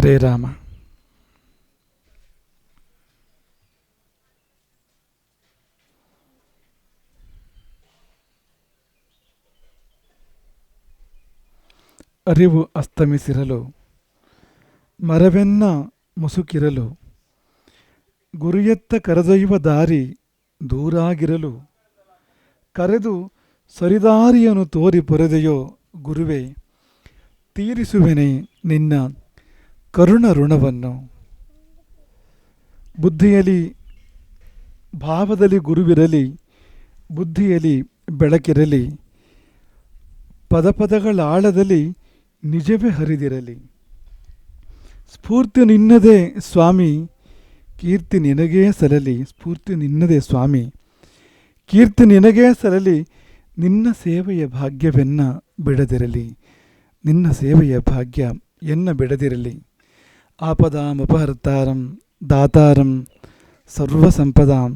ಹರೇ ರಾಮ. ಅರಿವು ಅಸ್ತಮಿಸಿರಲು, ಮರವೆನ್ನ ಮುಸುಕಿರಲು, ಗುರಿಯತ್ತ ಕರೆದೊಯ್ಯುವ ದಾರಿ ದೂರಾಗಿರಲು, ಕರೆದು ಸರಿದಾರಿಯನ್ನು ತೋರಿ ಪೊರೆದೆಯೋ ಗುರುವೆ, ತೀರಿಸುವೆನೆ ನಿನ್ನ ಕರುಣ ಋಣವನ್ನು. ಬುದ್ಧಿಯಲ್ಲಿ ಭಾವದಲ್ಲಿ ಗುರುವಿರಲಿ, ಬುದ್ಧಿಯಲ್ಲಿ ಬೆಳಕಿರಲಿ, ಪದಪದಗಳ ಆಳದಲ್ಲಿ ನಿಜವೇ ಹರಿದಿರಲಿ. ಸ್ಫೂರ್ತಿ ನಿನ್ನದೇ ಸ್ವಾಮಿ, ಕೀರ್ತಿ ನಿನಗೇ ಸಲಲಿ ಸ್ಫೂರ್ತಿ ನಿನ್ನದೇ ಸ್ವಾಮಿ, ಕೀರ್ತಿ ನಿನಗೇ ಸಲಲಿ ನಿನ್ನ ಸೇವೆಯ ಭಾಗ್ಯವೆನ್ನ ಬಿಡದಿರಲಿ, ನಿನ್ನ ಸೇವೆಯ ಭಾಗ್ಯ ಎನ್ನ ಬಿಡದಿರಲಿ. ಆಪದಾಮಪಹರ್ತಾರಂ ದಾತಾರಂ ಸರ್ವಸಂಪದಾಂ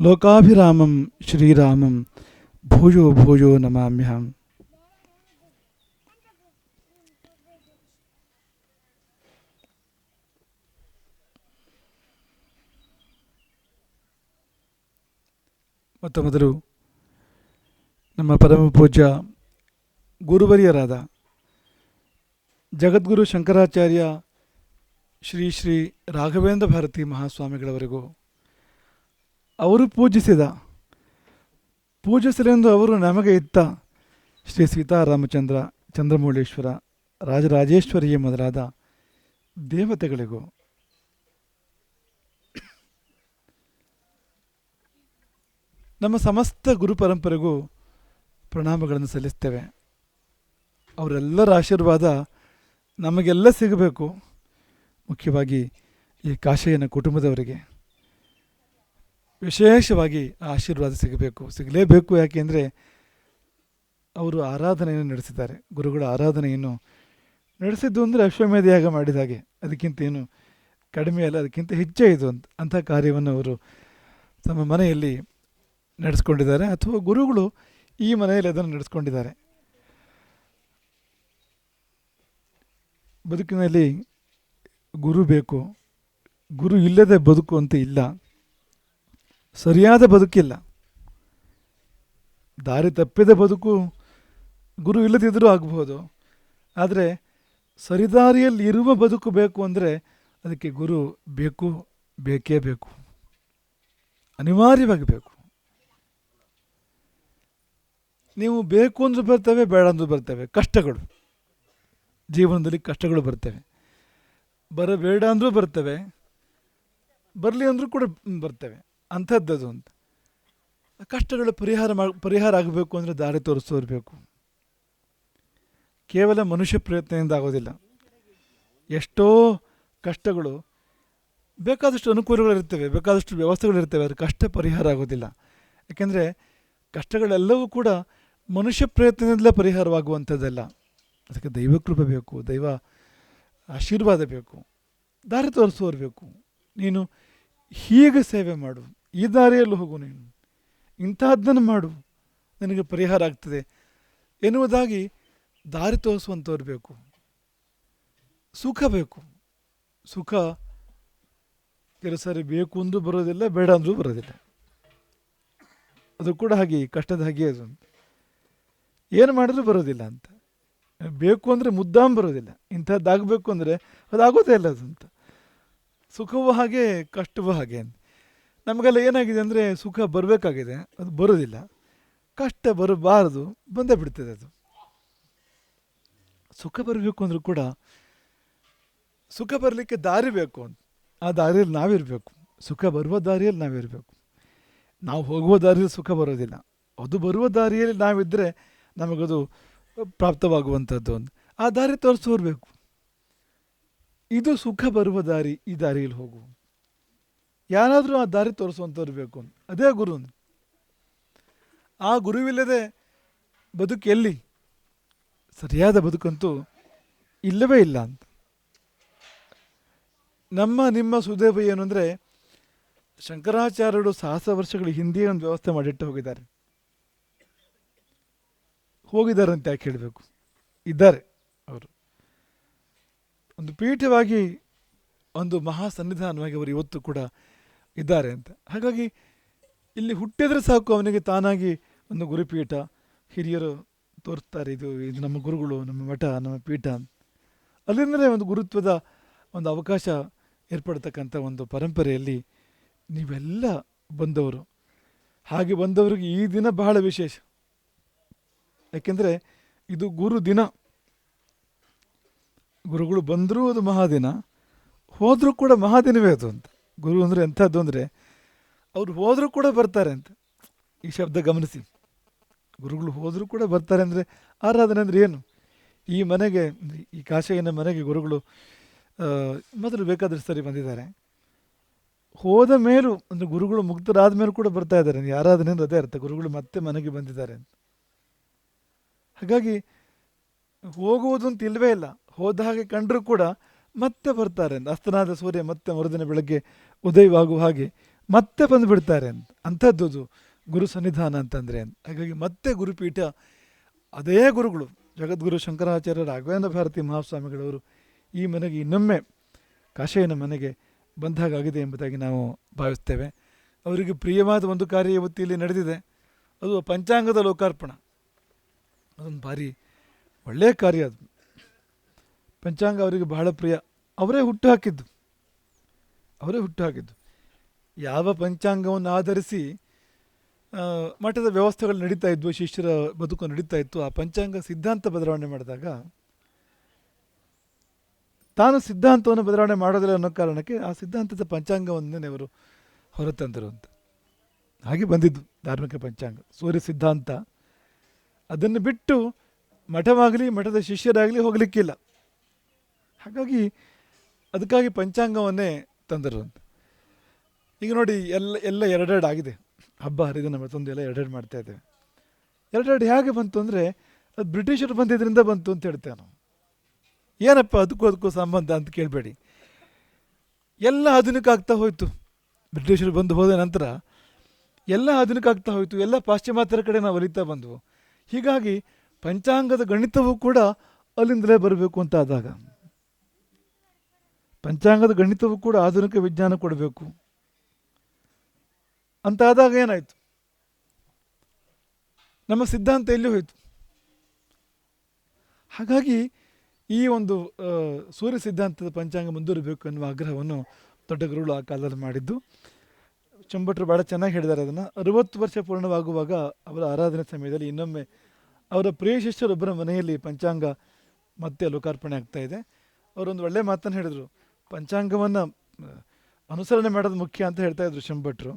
ಲೋಕಾಭಿರಾಮಂ ಶ್ರೀರಾಮಂ ಭೂಯೋ ಭೂಯೋ ನಮಾಮ್ಯಹಂ ಮೊತ್ತ ಮೊದಲು ನಮ್ಮ ಪರಮ ಪೂಜ್ಯ ಗುರುವರಿಯರಾದ ಜಗದ್ಗುರು ಶಂಕರಾಚಾರ್ಯ ಶ್ರೀ ಶ್ರೀ ರಾಘವೇಂದ್ರ ಭಾರತಿ ಮಹಾಸ್ವಾಮಿಗಳವರೆಗೂ ಅವರು ಪೂಜಿಸಿದ, ಪೂಜಿಸಲೆಂದು ಅವರು ನಮಗೆ ಇತ್ತ ಶ್ರೀ ಸೀತಾರಾಮಚಂದ್ರ ಚಂದ್ರಮೌಳೇಶ್ವರ ರಾಜರಾಜೇಶ್ವರಿಯ ಮೊದಲಾದ ದೇವತೆಗಳಿಗೂ. ನಮ್ಮ ಸಮಸ್ತ ಗುರು ಪರಂಪರೆಗೂ ಪ್ರಣಾಮಗಳನ್ನು ಸಲ್ಲಿಸ್ತೇವೆ. ಅವರೆಲ್ಲರ ಆಶೀರ್ವಾದ ನಮಗೆಲ್ಲ ಸಿಗಬೇಕು. ಮುಖ್ಯವಾಗಿ ಈ ಕಾಶಯ್ಯನ ಕುಟುಂಬದವರಿಗೆ ವಿಶೇಷವಾಗಿ ಆಶೀರ್ವಾದ ಸಿಗಬೇಕು. ಸಿಗಲೇಬೇಕು ಯಾಕೆಂದರೆ ಅವರು ಆರಾಧನೆಯನ್ನು ನಡೆಸಿದ್ದಾರೆ. ಗುರುಗಳ ಆರಾಧನೆಯನ್ನು ನಡೆಸಿದ್ದು ಅಂದರೆ ಅಶ್ವಮೇಧ ಯಾಗ ಮಾಡಿದ ಹಾಗೆ. ಅದಕ್ಕಿಂತ ಏನು ಕಡಿಮೆ ಅಲ್ಲ, ಅದಕ್ಕಿಂತ ಹೆಚ್ಚೇ ಇದು ಅಂತ, ಅಂಥ ಕಾರ್ಯವನ್ನು ಅವರು ತಮ್ಮ ಮನೆಯಲ್ಲಿ ನಡೆಸ್ಕೊಂಡಿದ್ದಾರೆ. ಅಥವಾ ಗುರುಗಳು ಈ ಮನೆಯಲ್ಲಿ ಅದನ್ನು ನಡೆಸ್ಕೊಂಡಿದ್ದಾರೆ. ಬದುಕಿನಲ್ಲಿ ಗುರು ಬೇಕು. ಗುರು ಇಲ್ಲದೆ ಬದುಕು ಅಂತ ಇಲ್ಲ. ಸರಿಯಾದ ಬದುಕಿಲ್ಲ. ದಾರಿ ತಪ್ಪಿದ ಬದುಕು ಗುರು ಇಲ್ಲದಿದ್ದರೂ ಆಗ್ಬೋದು. ಆದರೆ ಸರಿದಾರಿಯಲ್ಲಿ ಇರುವ ಬದುಕು ಬೇಕು ಅಂದರೆ ಅದಕ್ಕೆ ಗುರು ಬೇಕು, ಬೇಕೇ ಬೇಕು. ಅನಿವಾರ್ಯವಾಗಿ ಬೇಕು. ನೀವು ಬೇಕು ಅಂದರೂ ಬರ್ತವೆ, ಬೇಡ ಅಂದರೂ ಬರ್ತವೆ. ಕಷ್ಟಗಳು. ಜೀವನದಲ್ಲಿ ಕಷ್ಟಗಳು ಬರ್ತವೆ. ಬರಬೇಡ ಅಂದರೂ ಬರ್ತವೆ, ಬರಲಿ ಅಂದರೂ ಕೂಡ ಬರ್ತವೆ. ಅಂಥದ್ದದು ಅಂತ. ಕಷ್ಟಗಳ ಪರಿಹಾರ ಮಾ, ಪರಿಹಾರ ಆಗಬೇಕು ಅಂದರೆ ದಾರಿ ತೋರಿಸೋರ್ಬೇಕು ಕೇವಲ ಮನುಷ್ಯ ಪ್ರಯತ್ನದಿಂದ ಆಗೋದಿಲ್ಲ. ಎಷ್ಟೋ ಕಷ್ಟಗಳು ಬೇಕಾದಷ್ಟು ಅನುಕೂಲಗಳಿರ್ತವೆ, ಬೇಕಾದಷ್ಟು ವ್ಯವಸ್ಥೆಗಳಿರ್ತವೆ ಅದು ಕಷ್ಟ ಪರಿಹಾರ ಆಗೋದಿಲ್ಲ. ಯಾಕೆಂದರೆ ಕಷ್ಟಗಳೆಲ್ಲವೂ ಕೂಡ ಮನುಷ್ಯ ಪ್ರಯತ್ನದಿಂದಲೇ ಪರಿಹಾರವಾಗುವಂಥದ್ದಲ್ಲ. ಅದಕ್ಕೆ ದೈವಕೃಪೆ ಬೇಕು, ದೈವ ಆಶೀರ್ವಾದ ಬೇಕು, ದಾರಿ ತೋರಿಸೋರು ಬೇಕು. ನೀನು ಹೀಗೆ ಸೇವೆ ಮಾಡು, ಈ ದಾರಿಯಲ್ಲಿ ಹೋಗು ನೀನು. ಇಂಥದ್ದನ್ನು ಮಾಡು, ನಿನಗೆ ಪರಿಹಾರ ಆಗ್ತದೆ ಎನ್ನುವುದಾಗಿ ದಾರಿ ತೋರಿಸುವಂಥವ್ರು ಬೇಕು. ಸುಖ ಬೇಕು. ಸುಖ ಕೆಲವು ಬೇಕು ಅಂದರೂ ಬರೋದಿಲ್ಲ, ಬೇಡ ಅಂದರೂ ಬರೋದಿಲ್ಲ. ಅದು ಕೂಡ ಹಾಗೆ ಕಷ್ಟದ ಹಾಗೆ ಅದು. ಏನು ಮಾಡಿದ್ರೂ ಬರೋದಿಲ್ಲ ಅಂತ. ಬೇಕು ಅಂದರೆ ಮುದ್ದಾಂ ಬರೋದಿಲ್ಲ ಇಂಥದ್ದಾಗಬೇಕು ಅಂದರೆ ಅದಾಗೋದೇ ಇಲ್ಲ ಅದಂತ. ಸುಖವೂ ಹಾಗೆ ಕಷ್ಟವೂ ಹಾಗೆ ನಮಗೆಲ್ಲ ಏನಾಗಿದೆ ಅಂದರೆ ಸುಖ ಬರಬೇಕಾಗಿದೆ, ಅದು ಬರೋದಿಲ್ಲ ಕಷ್ಟ ಬರಬಾರದು, ಬಂದೇ ಬಿಡ್ತದೆ ಅದು. ಸುಖ ಬರಬೇಕು ಅಂದರೂ ಕೂಡ ಸುಖ ಬರಲಿಕ್ಕೆ ದಾರಿ ಬೇಕು ಅಂತ. ಆ ದಾರಿಯಲ್ಲಿ ನಾವಿರಬೇಕು. ಸುಖ ಬರುವ ದಾರಿಯಲ್ಲಿ ನಾವಿರಬೇಕು. ನಾವು ಹೋಗುವ ದಾರಿಯಲ್ಲಿ ಸುಖ ಬರೋದಿಲ್ಲ. ಅದು ಬರುವ ದಾರಿಯಲ್ಲಿ ನಾವಿದ್ದರೆ ನಮಗದು ಪ್ರಾಪ್ತವಾಗುವಂಥದ್ದು ಅಂತ ಆ ದಾರಿ ತೋರಿಸೋರ್ಬೇಕು ಇದು ಸುಖ ಬರುವ ದಾರಿ, ಈ ದಾರಿಯಲ್ಲಿ ಹೋಗು. ಯಾರಾದರೂ ಆ ದಾರಿ ತೋರಿಸುವಂಥವ್ರು ಬೇಕು ಅದೇ ಗುರು ಆ ಗುರುವಿಲ್ಲದೆ ಬದುಕು ಎಲ್ಲಿ? ಸರಿಯಾದ ಬದುಕಂತೂ ಇಲ್ಲವೇ ಇಲ್ಲ ಅಂತ. ನಮ್ಮ, ನಿಮ್ಮ ಸುದೇವ ಏನು ಅಂದರೆ, ಶಂಕರಾಚಾರ್ಯರು ಸಾಹಸ ವರ್ಷಗಳ ಹಿಂದೆಯೇ ಒಂದು ವ್ಯವಸ್ಥೆ ಮಾಡಿಟ್ಟು ಹೋಗಿದ್ದಾರೆ. ಹೋಗಿದ್ದಾರೆ ಅಂತ ಯಾಕೆ ಹೇಳಬೇಕು? ಇದ್ದಾರೆ ಅವರು. ಒಂದು ಪೀಠವಾಗಿ ಒಂದು ಮಹಾ ಸನ್ನಿಧಾನವಾಗಿ ಅವರು ಇವತ್ತು ಕೂಡ ಇದ್ದಾರೆ ಅಂತ. ಹಾಗಾಗಿ ಇಲ್ಲಿ ಹುಟ್ಟಿದ್ರೆ ಸಾಕು ಅವನಿಗೆ ತಾನಾಗಿ ಒಂದು ಗುರುಪೀಠ. ಹಿರಿಯರು ತೋರಿಸ್ತಾರೆ ಇದು ಇದು ನಮ್ಮ ಗುರುಗಳು, ನಮ್ಮ ಮಠ, ನಮ್ಮ ಪೀಠ. ಅಲ್ಲಿಂದಲೇ ಒಂದು ಗುರುತ್ವದ ಒಂದು ಅವಕಾಶ ಏರ್ಪಡ್ತಕ್ಕಂಥ ಒಂದು ಪರಂಪರೆಯಲ್ಲಿ ನೀವೆಲ್ಲ ಬಂದವರು. ಹಾಗೆ ಬಂದವರಿಗೆ ಈ ದಿನ ಬಹಳ ವಿಶೇಷ. ಯಾಕೆಂದರೆ ಇದು ಗುರು ದಿನ. ಗುರುಗಳು ಬಂದರೂ ಅದು ಮಹಾದಿನ, ಹೋದರೂ ಕೂಡ ಮಹಾದಿನವೇ ಅದು ಅಂತ. ಗುರು ಅಂದರೆ ಎಂಥದ್ದು ಅಂದರೆ, ಅವ್ರು ಹೋದರೂ ಕೂಡ ಬರ್ತಾರೆ ಅಂತ. ಈ ಶಬ್ದ ಗಮನಿಸಿ. ಗುರುಗಳು ಹೋದರೂ ಕೂಡ ಬರ್ತಾರೆ ಅಂದರೆ ಆರಾಧನೆ ಅಂದರೆ ಏನು? ಈ ಮನೆಗೆ, ಈ ಕಾಶಯ್ಯನ ಮನೆಗೆ ಗುರುಗಳು ಮೊದಲು ಬೇಕಾದಷ್ಟು ಸರಿ ಬಂದಿದ್ದಾರೆ. ಹೋದ ಮೇಲೂ, ಅಂದರೆ ಗುರುಗಳು ಮುಕ್ತರಾದ ಮೇಲೂ ಕೂಡ ಬರ್ತಾ ಇದ್ದಾರೆ. ಆರಾಧನೆ ಅಂದ್ರೆ ಅದೇ ಅರ್ಥ. ಗುರುಗಳು ಮತ್ತೆ ಮನೆಗೆ ಬಂದಿದ್ದಾರೆ ಅಂತ. ಹಾಗಾಗಿ ಹೋಗುವುದು ಅಂತ ಇಲ್ಲವೇ ಇಲ್ಲ. ಹೋದ ಹಾಗೆ ಕಂಡರೂ ಕೂಡ ಮತ್ತೆ ಬರ್ತಾರೆ ಅಂತ. ಅಸ್ತನಾದ ಸೂರ್ಯ ಮತ್ತೆ ಮರುದಿನ ಬೆಳಗ್ಗೆ ಉದಯವಾಗುವ ಹಾಗೆ ಮತ್ತೆ ಬಂದು ಬಿಡ್ತಾರೆ ಅಂತ. ಅಂಥದ್ದು ಗುರು ಸನ್ನಿಧಾನ ಅಂತಂದರೆ ಅಂತ. ಹಾಗಾಗಿ ಮತ್ತೆ ಗುರುಪೀಠ ಅದೇ ಗುರುಗಳು. ಜಗದ್ಗುರು ಶಂಕರಾಚಾರ್ಯ ರಾಘವೇಂದ್ರ ಭಾರತಿ ಮಹಾಸ್ವಾಮಿಗಳವರು ಈ ಮನೆಗೆ ಇನ್ನೊಮ್ಮೆ ಕಾಶೆಯನ ಮನೆಗೆ ಬಂದಾಗಾಗಿದೆ ಎಂಬುದಾಗಿ ನಾವು ಭಾವಿಸ್ತೇವೆ. ಅವರಿಗೆ ಪ್ರಿಯವಾದ ಒಂದು ಕಾರ್ಯ ಇವತ್ತು ಇಲ್ಲಿ ನಡೆದಿದೆ. ಅದು ಪಂಚಾಂಗದ ಲೋಕಾರ್ಪಣ. ಅದೊಂದು ಭಾರಿ ಒಳ್ಳೆಯ ಕಾರ್ಯ ಅದು. ಪಂಚಾಂಗ ಅವರಿಗೆ ಬಹಳ ಪ್ರಿಯ. ಅವರೇ ಹುಟ್ಟು ಹಾಕಿದ್ದು. ಅವರೇ ಹುಟ್ಟು ಹಾಕಿದ್ದು. ಯಾವ ಪಂಚಾಂಗವನ್ನು ಆಧರಿಸಿ ಮಠದ ವ್ಯವಸ್ಥೆಗಳು ನಡೀತಾ ಇದ್ವು, ಶಿಷ್ಯರ ಬದುಕು ನಡೀತಾ ಇತ್ತು, ಆ ಪಂಚಾಂಗ ಸಿದ್ಧಾಂತ ಬದಲಾವಣೆ ಮಾಡಿದಾಗ, ತಾನು ಸಿದ್ಧಾಂತವನ್ನು ಬದಲಾವಣೆ ಮಾಡೋದಿಲ್ಲ ಅನ್ನೋ ಕಾರಣಕ್ಕೆ ಆ ಸಿದ್ಧಾಂತದ ಪಂಚಾಂಗವನ್ನೇ ಅವರು ಹೊರತಂದರು ಅಂತ ಹಾಗೆ ಬಂದಿದ್ದು ಧಾರ್ಮಿಕ ಪಂಚಾಂಗ. ಸೂರ್ಯ ಸಿದ್ಧಾಂತ. ಅದನ್ನು ಬಿಟ್ಟು ಮಠವಾಗಲಿ, ಮಠದ ಶಿಷ್ಯರಾಗಲಿ ಹೋಗಲಿಕ್ಕಿಲ್ಲ. ಹಾಗಾಗಿ ಅದಕ್ಕಾಗಿ ಪಂಚಾಂಗವನ್ನೇ ತಂದರು ಅಂತ ಈಗ ನೋಡಿ, ಎಲ್ಲ ಎಲ್ಲ ಎರಡೆರಡು ಆಗಿದೆ. ಹಬ್ಬ, ಹರಿದಿನ ಮತ್ತೊಂದು ಎಲ್ಲ ಎರಡೆರಡು ಮಾಡ್ತಾ ಇದ್ದೇವೆ. ಎರಡೆರಡು ಹೇಗೆ ಬಂತು ಅಂದರೆ, ಅದು ಬ್ರಿಟಿಷರು ಬಂದಿದ್ದರಿಂದ ಬಂತು ಅಂತ ಹೇಳ್ತೇವೆ ನಾವು. ಏನಪ್ಪ ಅದಕ್ಕೂ ಅದಕ್ಕೂ ಸಂಬಂಧ ಅಂತ ಕೇಳಬೇಡಿ. ಎಲ್ಲ ಆಧುನಿಕ ಆಗ್ತಾ ಹೋಯಿತು. ಬ್ರಿಟಿಷರು ಬಂದು ಹೋದ ನಂತರ ಎಲ್ಲ ಆಧುನಿಕ ಆಗ್ತಾ ಹೋಯಿತು. ಎಲ್ಲ ಪಾಶ್ಚಿಮಾತ್ಯರ ಕಡೆ ನಾವು ಒಲಿತಾ ಬಂದವು. ಹೀಗಾಗಿ ಪಂಚಾಂಗದ ಗಣಿತವೂ ಕೂಡ ಅಲ್ಲಿಂದಲೇ ಬರಬೇಕು ಅಂತ ಆದಾಗ ಪಂಚಾಂಗದ ಗಣಿತವೂ ಕೂಡ ಆಧುನಿಕ ವಿಜ್ಞಾನ ಕೊಡಬೇಕು. ಅಂತ ಆದಾಗ ಏನಾಯಿತು? ನಮ್ಮ ಸಿದ್ಧಾಂತ ಎಲ್ಲಿ ಹೋಯಿತು? ಹಾಗಾಗಿ ಈ ಒಂದು ಸೂರ್ಯ ಸಿದ್ಧಾಂತದ ಪಂಚಾಂಗ ಮುಂದುವರಿಬೇಕು ಎನ್ನುವ ಆಗ್ರಹವನ್ನು ದೊಡ್ಡ ಗುರುಗಳು ಆ ಕಾಲದಲ್ಲಿ ಮಾಡಿದ್ದು. ಚಂಬಟ್ರು ಭಾಳ ಚೆನ್ನಾಗಿ ಹೇಳಿದ್ದಾರೆ ಅದನ್ನು. ಅರವತ್ತು ವರ್ಷ ಪೂರ್ಣವಾಗುವಾಗ ಅವರ ಆರಾಧನೆ ಸಮಯದಲ್ಲಿ ಇನ್ನೊಮ್ಮೆ ಅವರ ಪ್ರಿಯ ಶಿಷ್ಯರೊಬ್ಬರ ಮನೆಯಲ್ಲಿ ಪಂಚಾಂಗ ಮತ್ತೆ ಲೋಕಾರ್ಪಣೆ ಆಗ್ತಾ ಇದೆ. ಅವರೊಂದು ಒಳ್ಳೆಯ ಮಾತನ್ನು ಹೇಳಿದರು. ಪಂಚಾಂಗವನ್ನು ಅನುಸರಣೆ ಮಾಡೋದು ಮುಖ್ಯ ಅಂತ ಹೇಳ್ತಾ ಇದ್ರು ಶಂಭಟ್ರು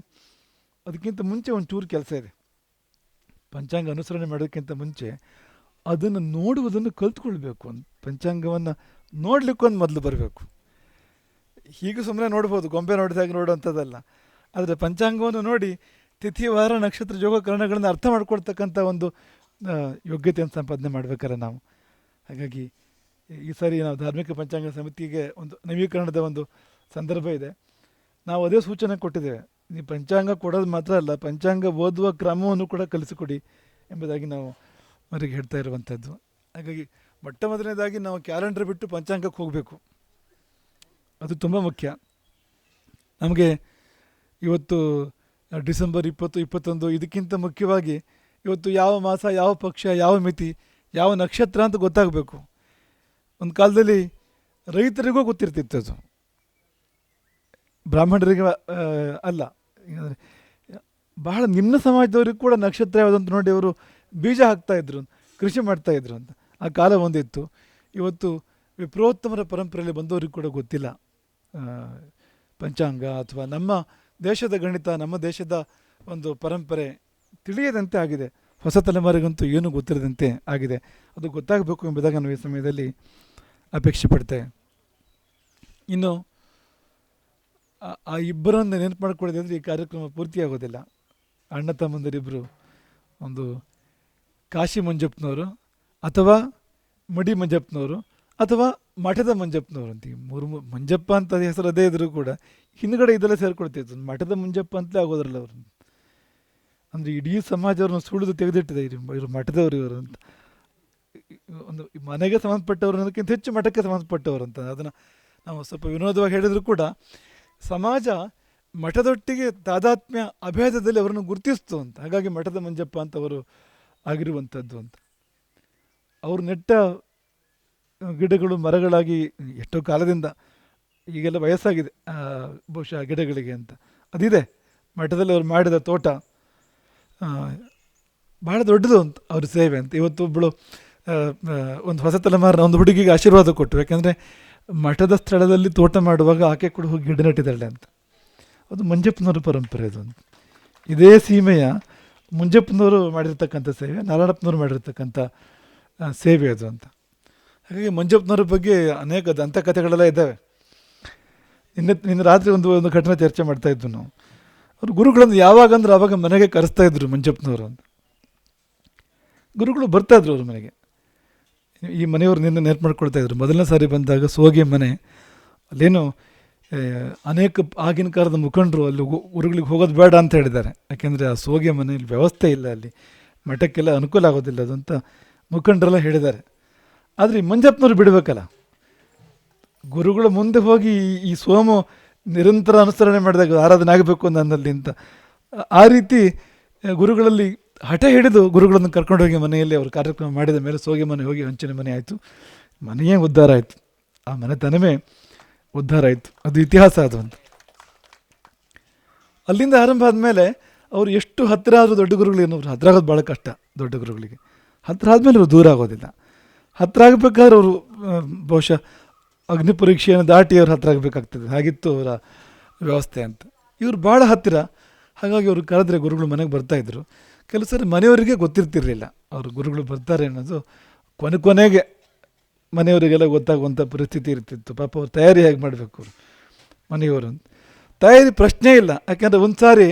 ಅದಕ್ಕಿಂತ ಮುಂಚೆ ಒಂದು ಚೂರು ಕೆಲಸ ಇದೆ. ಪಂಚಾಂಗ ಅನುಸರಣೆ ಮಾಡೋದಕ್ಕಿಂತ ಮುಂಚೆ ಅದನ್ನು ನೋಡುವುದನ್ನು ಕಲ್ತ್ಕೊಳ್ಬೇಕು ಅಂತ. ಪಂಚಾಂಗವನ್ನು ನೋಡಲಿಕ್ಕೊಂದು ಒಂದು ಮೊದಲು ಬರಬೇಕು. ಹೀಗೆ ಸುಮ್ಮನೆ ನೋಡ್ಬೋದು, ಗೊಂಬೆ ನೋಡಿದಾಗ ನೋಡುವಂಥದ್ದಲ್ಲ. ಆದರೆ ಪಂಚಾಂಗವನ್ನು ನೋಡಿ ತಿಥಿ, ವಾರ, ನಕ್ಷತ್ರ ಯೋಗ ಕರಣಗಳನ್ನು ಅರ್ಥ ಮಾಡಿಕೊಡ್ತಕ್ಕಂಥ ಒಂದು ಯೋಗ್ಯತೆಯನ್ನು ಸಂಪಾದನೆ ಮಾಡ್ಬೇಕಾದ್ರೆ ನಾವು. ಹಾಗಾಗಿ ಈ ಸಾರಿ ನಾವು ಧಾರ್ಮಿಕ ಪಂಚಾಂಗ ಸಮಿತಿಗೆ ಒಂದು ನವೀಕರಣದ ಒಂದು ಸಂದರ್ಭ ಇದೆ. ನಾವು ಅದೇ ಸೂಚನೆ ಕೊಟ್ಟಿದ್ದೇವೆ. ನೀವು ಪಂಚಾಂಗ ಕೊಡೋದು ಮಾತ್ರ ಅಲ್ಲ, ಪಂಚಾಂಗ ಓದುವ ಕ್ರಮವನ್ನು ಕೂಡ ಕಲಿಸಿಕೊಡಿ ಎಂಬುದಾಗಿ ನಾವು ಮರಿಗೆ ಹೇಳ್ತಾ ಇರುವಂಥದ್ದು. ಹಾಗಾಗಿ ಮೊಟ್ಟ ಮೊದಲನೇದಾಗಿ ನಾವು ಕ್ಯಾಲೆಂಡರ್ ಬಿಟ್ಟು ಪಂಚಾಂಗಕ್ಕೆ ಹೋಗಬೇಕು. ಅದು ತುಂಬ ಮುಖ್ಯ. ನಮಗೆ ಇವತ್ತು ಡಿಸೆಂಬರ್ ಇಪ್ಪತ್ತು ಇಪ್ಪತ್ತೊಂದು ಇದಕ್ಕಿಂತ ಮುಖ್ಯವಾಗಿ ಇವತ್ತು ಯಾವ ಮಾಸ ಯಾವ ಪಕ್ಷ ಯಾವ ಮಿತಿ ಯಾವ ನಕ್ಷತ್ರ ಅಂತ ಗೊತ್ತಾಗಬೇಕು. ಒಂದು ಕಾಲದಲ್ಲಿ ರೈತರಿಗೂ ಗೊತ್ತಿರ್ತಿತ್ತು ಅದು. ಬ್ರಾಹ್ಮಣರಿಗೆ ಅಲ್ಲ. ಏನಂದ್ರೆ, ಬಹಳ ನಿಮ್ನ ಸಮಾಜದವ್ರಿಗೆ ಕೂಡ ನಕ್ಷತ್ರ ಯಾವುದಂತ ನೋಡಿ ಅವರು ಬೀಜ ಹಾಕ್ತಾಯಿದ್ರು ಕೃಷಿ ಮಾಡ್ತಾಯಿದ್ರು ಅಂತ. ಆ ಕಾಲ ಒಂದಿತ್ತು ಇವತ್ತು ವಿಪ್ರೋತ್ತಮರ ಪರಂಪರೆಯಲ್ಲಿ ಬಂದವರಿಗೆ ಕೂಡ ಗೊತ್ತಿಲ್ಲ. ಪಂಚಾಂಗ ಅಥವಾ ನಮ್ಮ ದೇಶದ ಗಣಿತ ನಮ್ಮ ದೇಶದ ಒಂದು ಪರಂಪರೆ ತಿಳಿಯದಂತೆ ಆಗಿದೆ. ಹೊಸ ತಲೆಮಾರಿಗಂತೂ ಏನೂ ಗೊತ್ತಿರದಂತೆ ಆಗಿದೆ. ಅದು ಗೊತ್ತಾಗಬೇಕು ಎಂಬುದಾಗಿ ನಾನು ಈ ಸಮಯದಲ್ಲಿ ಅಪೇಕ್ಷೆ ಪಡ್ತೇವೆ. ಇನ್ನು, ಆ- ಇಬ್ಬರನ್ನು ನೆನಪು ಮಾಡ್ಕೊಳ್ಳೋದಂದ್ರೆ ಈ ಕಾರ್ಯಕ್ರಮ ಪೂರ್ತಿಯಾಗೋದಿಲ್ಲ ಅಣ್ಣ ತಮ್ಮಂದರಿಬ್ಬರು ಒಂದು ಕಾಶಿ ಮಂಜಪ್ಪನವರು ಅಥವಾ ಮಡಿ ಮಂಜಪ್ಪನವರು ಅಥವಾ ಮಠದ ಮಂಜಪ್ಪನವರು ಅಂತ ಈ ಮೂರು ಮಂಜಪ್ಪ ಅಂತ ಹೆಸರು ಅದೇ ಇದ್ರೂ ಕೂಡ ಹಿಂದ್ಗಡೆ ಇದೆಲ್ಲ ಸೇರ್ಕೊಳ್ತಿತ್ತು ಮಠದ ಮಂಜಪ್ಪ ಅಂತಲೇ ಆಗೋದ್ರಲ್ಲ ಅವರು ಅಂದರೆ ಇಡೀ ಸಮಾಜ ಅವ್ರನ್ನ ಸುಳಿದು ತೆಗೆದಿಟ್ಟಿದೆ ಇವರು ಮಠದವರು ಇವರು ಅಂತ. ಒಂದು ಮನೆಗೆ ಸಂಬಂಧಪಟ್ಟವರು ಅನ್ನೋದಕ್ಕಿಂತ ಹೆಚ್ಚು ಮಠಕ್ಕೆ ಸಂಬಂಧಪಟ್ಟವರು ಅಂತ ಅದನ್ನು ನಾವು ಸ್ವಲ್ಪ ವಿನೋದವಾಗಿ ಹೇಳಿದರೂ ಕೂಡ ಸಮಾಜ ಮಠದೊಟ್ಟಿಗೆ ತಾದಾತ್ಮ್ಯ ಅಭೇದದಲ್ಲಿ ಅವರನ್ನು ಗುರುತಿಸ್ತು ಅಂತ. ಹಾಗಾಗಿ ಮಠದ ಮಂಜಪ್ಪ ಅಂತ ಅವರು ಆಗಿರುವಂಥದ್ದು ಅಂತ. ಅವರು ನೆಟ್ಟ ಗಿಡಗಳು, ಮರಗಳಾಗಿ ಎಷ್ಟೋ ಕಾಲದಿಂದ ಈಗೆಲ್ಲ ವಯಸ್ಸಾಗಿದೆ ಬಹುಶಃ ಗಿಡಗಳಿಗೆ ಅಂತ. ಅದಿದೆ, ಮಠದಲ್ಲಿ ಅವರು ಮಾಡಿದ ತೋಟ. ಭಾಳ ದೊಡ್ಡದು ಅಂತ ಅವ್ರ ಸೇವೆ ಅಂತ. ಇವತ್ತು ಒಬ್ಬಳು ಒಂದು ಹೊಸ ತಲೆಮಾರಿನ ಒಂದು ಹುಡುಗಿಗೆ ಆಶೀರ್ವಾದ ಕೊಟ್ಟರು. ಯಾಕೆಂದರೆ ಮಠದ ಸ್ಥಳದಲ್ಲಿ ತೋಟ ಮಾಡುವಾಗ ಆಕೆ ಕೂಡ ಹೋಗಿ ಗಿಡ ನೆಟ್ಟಿದ್ದಾಳೆ ಅಂತ. ಅದು ಮಂಜಪ್ಪನವರ ಪರಂಪರೆ ಅದು ಅಂತ. ಇದೇ ಸೀಮೆಯ ಮುಂಜಪ್ಪನವರು ಮಾಡಿರ್ತಕ್ಕಂಥ ಸೇವೆ, ನಾರಾಯಣಪ್ಪನವರು ಮಾಡಿರ್ತಕ್ಕಂಥ ಸೇವೆ ಅದು ಅಂತ. ಹಾಗಾಗಿ ಮಂಜಪ್ಪನವ್ರ ಬಗ್ಗೆ ಅನೇಕ ದಂತಕಥೆಗಳೆಲ್ಲ ಇದ್ದಾವೆ. ನಿನ್ನೆ ನಿನ್ನೆ ರಾತ್ರಿ ಒಂದು ಒಂದು ಘಟನೆ ಚರ್ಚೆ ಮಾಡ್ತಾ ಇದ್ವಿ ನಾವು. ಅವ್ರು ಗುರುಗಳನ್ನು ಯಾವಾಗ ಅಂದ್ರೆ ಆವಾಗ ಮನೆಗೆ ಕರೆಸ್ತಾ ಇದ್ರು ಮಂಜಪ್ಪನವರು ಅಂತ. ಗುರುಗಳು ಬರ್ತಾ ಇದ್ರು ಅವ್ರ ಮನೆಗೆ. ಈ ಮನೆಯವರು ನಿನ್ನೆ ನೆನಪು ಮಾಡ್ಕೊಳ್ತಾ ಇದ್ರು. ಮೊದಲನೇ ಸಾರಿ ಬಂದಾಗ ಸೋಗೆ ಮನೆ, ಅಲ್ಲೇನು ಅನೇಕ ಆಗಿನ ಕಾಲದ ಮುಖಂಡರು ಅಲ್ಲಿ ಊರುಗಳಿಗೆ ಹೋಗೋದು ಬೇಡ ಅಂತ ಹೇಳಿದ್ದಾರೆ. ಯಾಕೆಂದರೆ ಆ ಸೋಗೆ ಮನೆಯಲ್ಲಿ ವ್ಯವಸ್ಥೆ ಇಲ್ಲ ಅಲ್ಲಿ. ಮಠಕ್ಕೆಲ್ಲ ಅನುಕೂಲ ಆಗೋದಿಲ್ಲ ಅಂತ ಮುಖಂಡರೆಲ್ಲ ಹೇಳಿದ್ದಾರೆ. ಆದರೆ ಈ ಮಂಜಪ್ಪನವ್ರು ಬಿಡಬೇಕಲ್ಲ. ಗುರುಗಳು ಮುಂದೆ ಹೋಗಿ ಈ- ಸೋಮು ನಿರಂತರ ಅನುಸರಣೆ ಮಾಡಿದಾಗ ಆರಾಧನೆ ಆಗಬೇಕು ನನ್ನಲ್ಲಿ ಅಂತ. ಆ- ರೀತಿ ಗುರುಗಳಲ್ಲಿ ಹಠ ಹಿಡಿದು ಗುರುಗಳನ್ನು ಕರ್ಕೊಂಡು ಹೋಗಿ ಮನೆಯಲ್ಲಿ ಅವರು ಕಾರ್ಯಕ್ರಮ ಮಾಡಿದ ಮೇಲೆ ಸೋಗಿ ಮನೆ ಹೋಗಿ ಹಂಚಿನ ಮನೆ ಆಯಿತು. ಮನೆಯೇ ಉದ್ಧಾರ ಆಯಿತು. ಆ ಮನೆತನವೇ ಉದ್ಧಾರ ಆಯಿತು. ಅದು ಇತಿಹಾಸ ಅದು ಅಂತ. ಅಲ್ಲಿಂದ ಆರಂಭ ಆದಮೇಲೆ ಅವರು ಎಷ್ಟು ಹತ್ತಿರ ಆದರೂ ದೊಡ್ಡ ಗುರುಗಳು ಏನು ಹತ್ತಿರ ಆಗೋದು ಭಾಳ ಕಷ್ಟ ದೊಡ್ಡ ಗುರುಗಳಿಗೆ. ಹತ್ತಿರ ಆದಮೇಲೆ ಅವರು ದೂರ ಆಗೋದಿಲ್ಲ. ಹತ್ತಿರ ಆಗಬೇಕಾದ್ರೆ ಅವರು ಬಹುಶಃ ಅಗ್ನಿ ಪರೀಕ್ಷೆಯನ್ನು ದಾಟಿ ಅವ್ರು ಹತ್ತಿರ ಆಗಬೇಕಾಗ್ತದೆ. ಹಾಗಿತ್ತು ಅವರ ವ್ಯವಸ್ಥೆ ಅಂತ. ಇವರು ಭಾಳ ಹತ್ತಿರ. ಹಾಗಾಗಿ ಅವರು ಕರೆದ್ರೆ ಗುರುಗಳು ಮನೆಗೆ ಬರ್ತಾಯಿದ್ರು ಕೆಲವು ಸರಿ ಮನೆಯವರಿಗೆ ಗೊತ್ತಿರ್ತಿರ್ಲಿಲ್ಲ. ಅವರು ಗುರುಗಳು ಬರ್ತಾರೆ ಅನ್ನೋದು ಕೊನೆ ಕೊನೆಗೆ ಮನೆಯವರಿಗೆಲ್ಲ ಗೊತ್ತಾಗುವಂಥ ಪರಿಸ್ಥಿತಿ ಇರ್ತಿತ್ತು. ಪಾಪ ಅವ್ರು ತಯಾರಿ ಹೇಗೆ ಮಾಡಬೇಕು ಮನೆಯವರು ತಯಾರಿ ಪ್ರಶ್ನೆ ಇಲ್ಲ. ಯಾಕೆಂದರೆ ಒಂದು ಸಾರಿ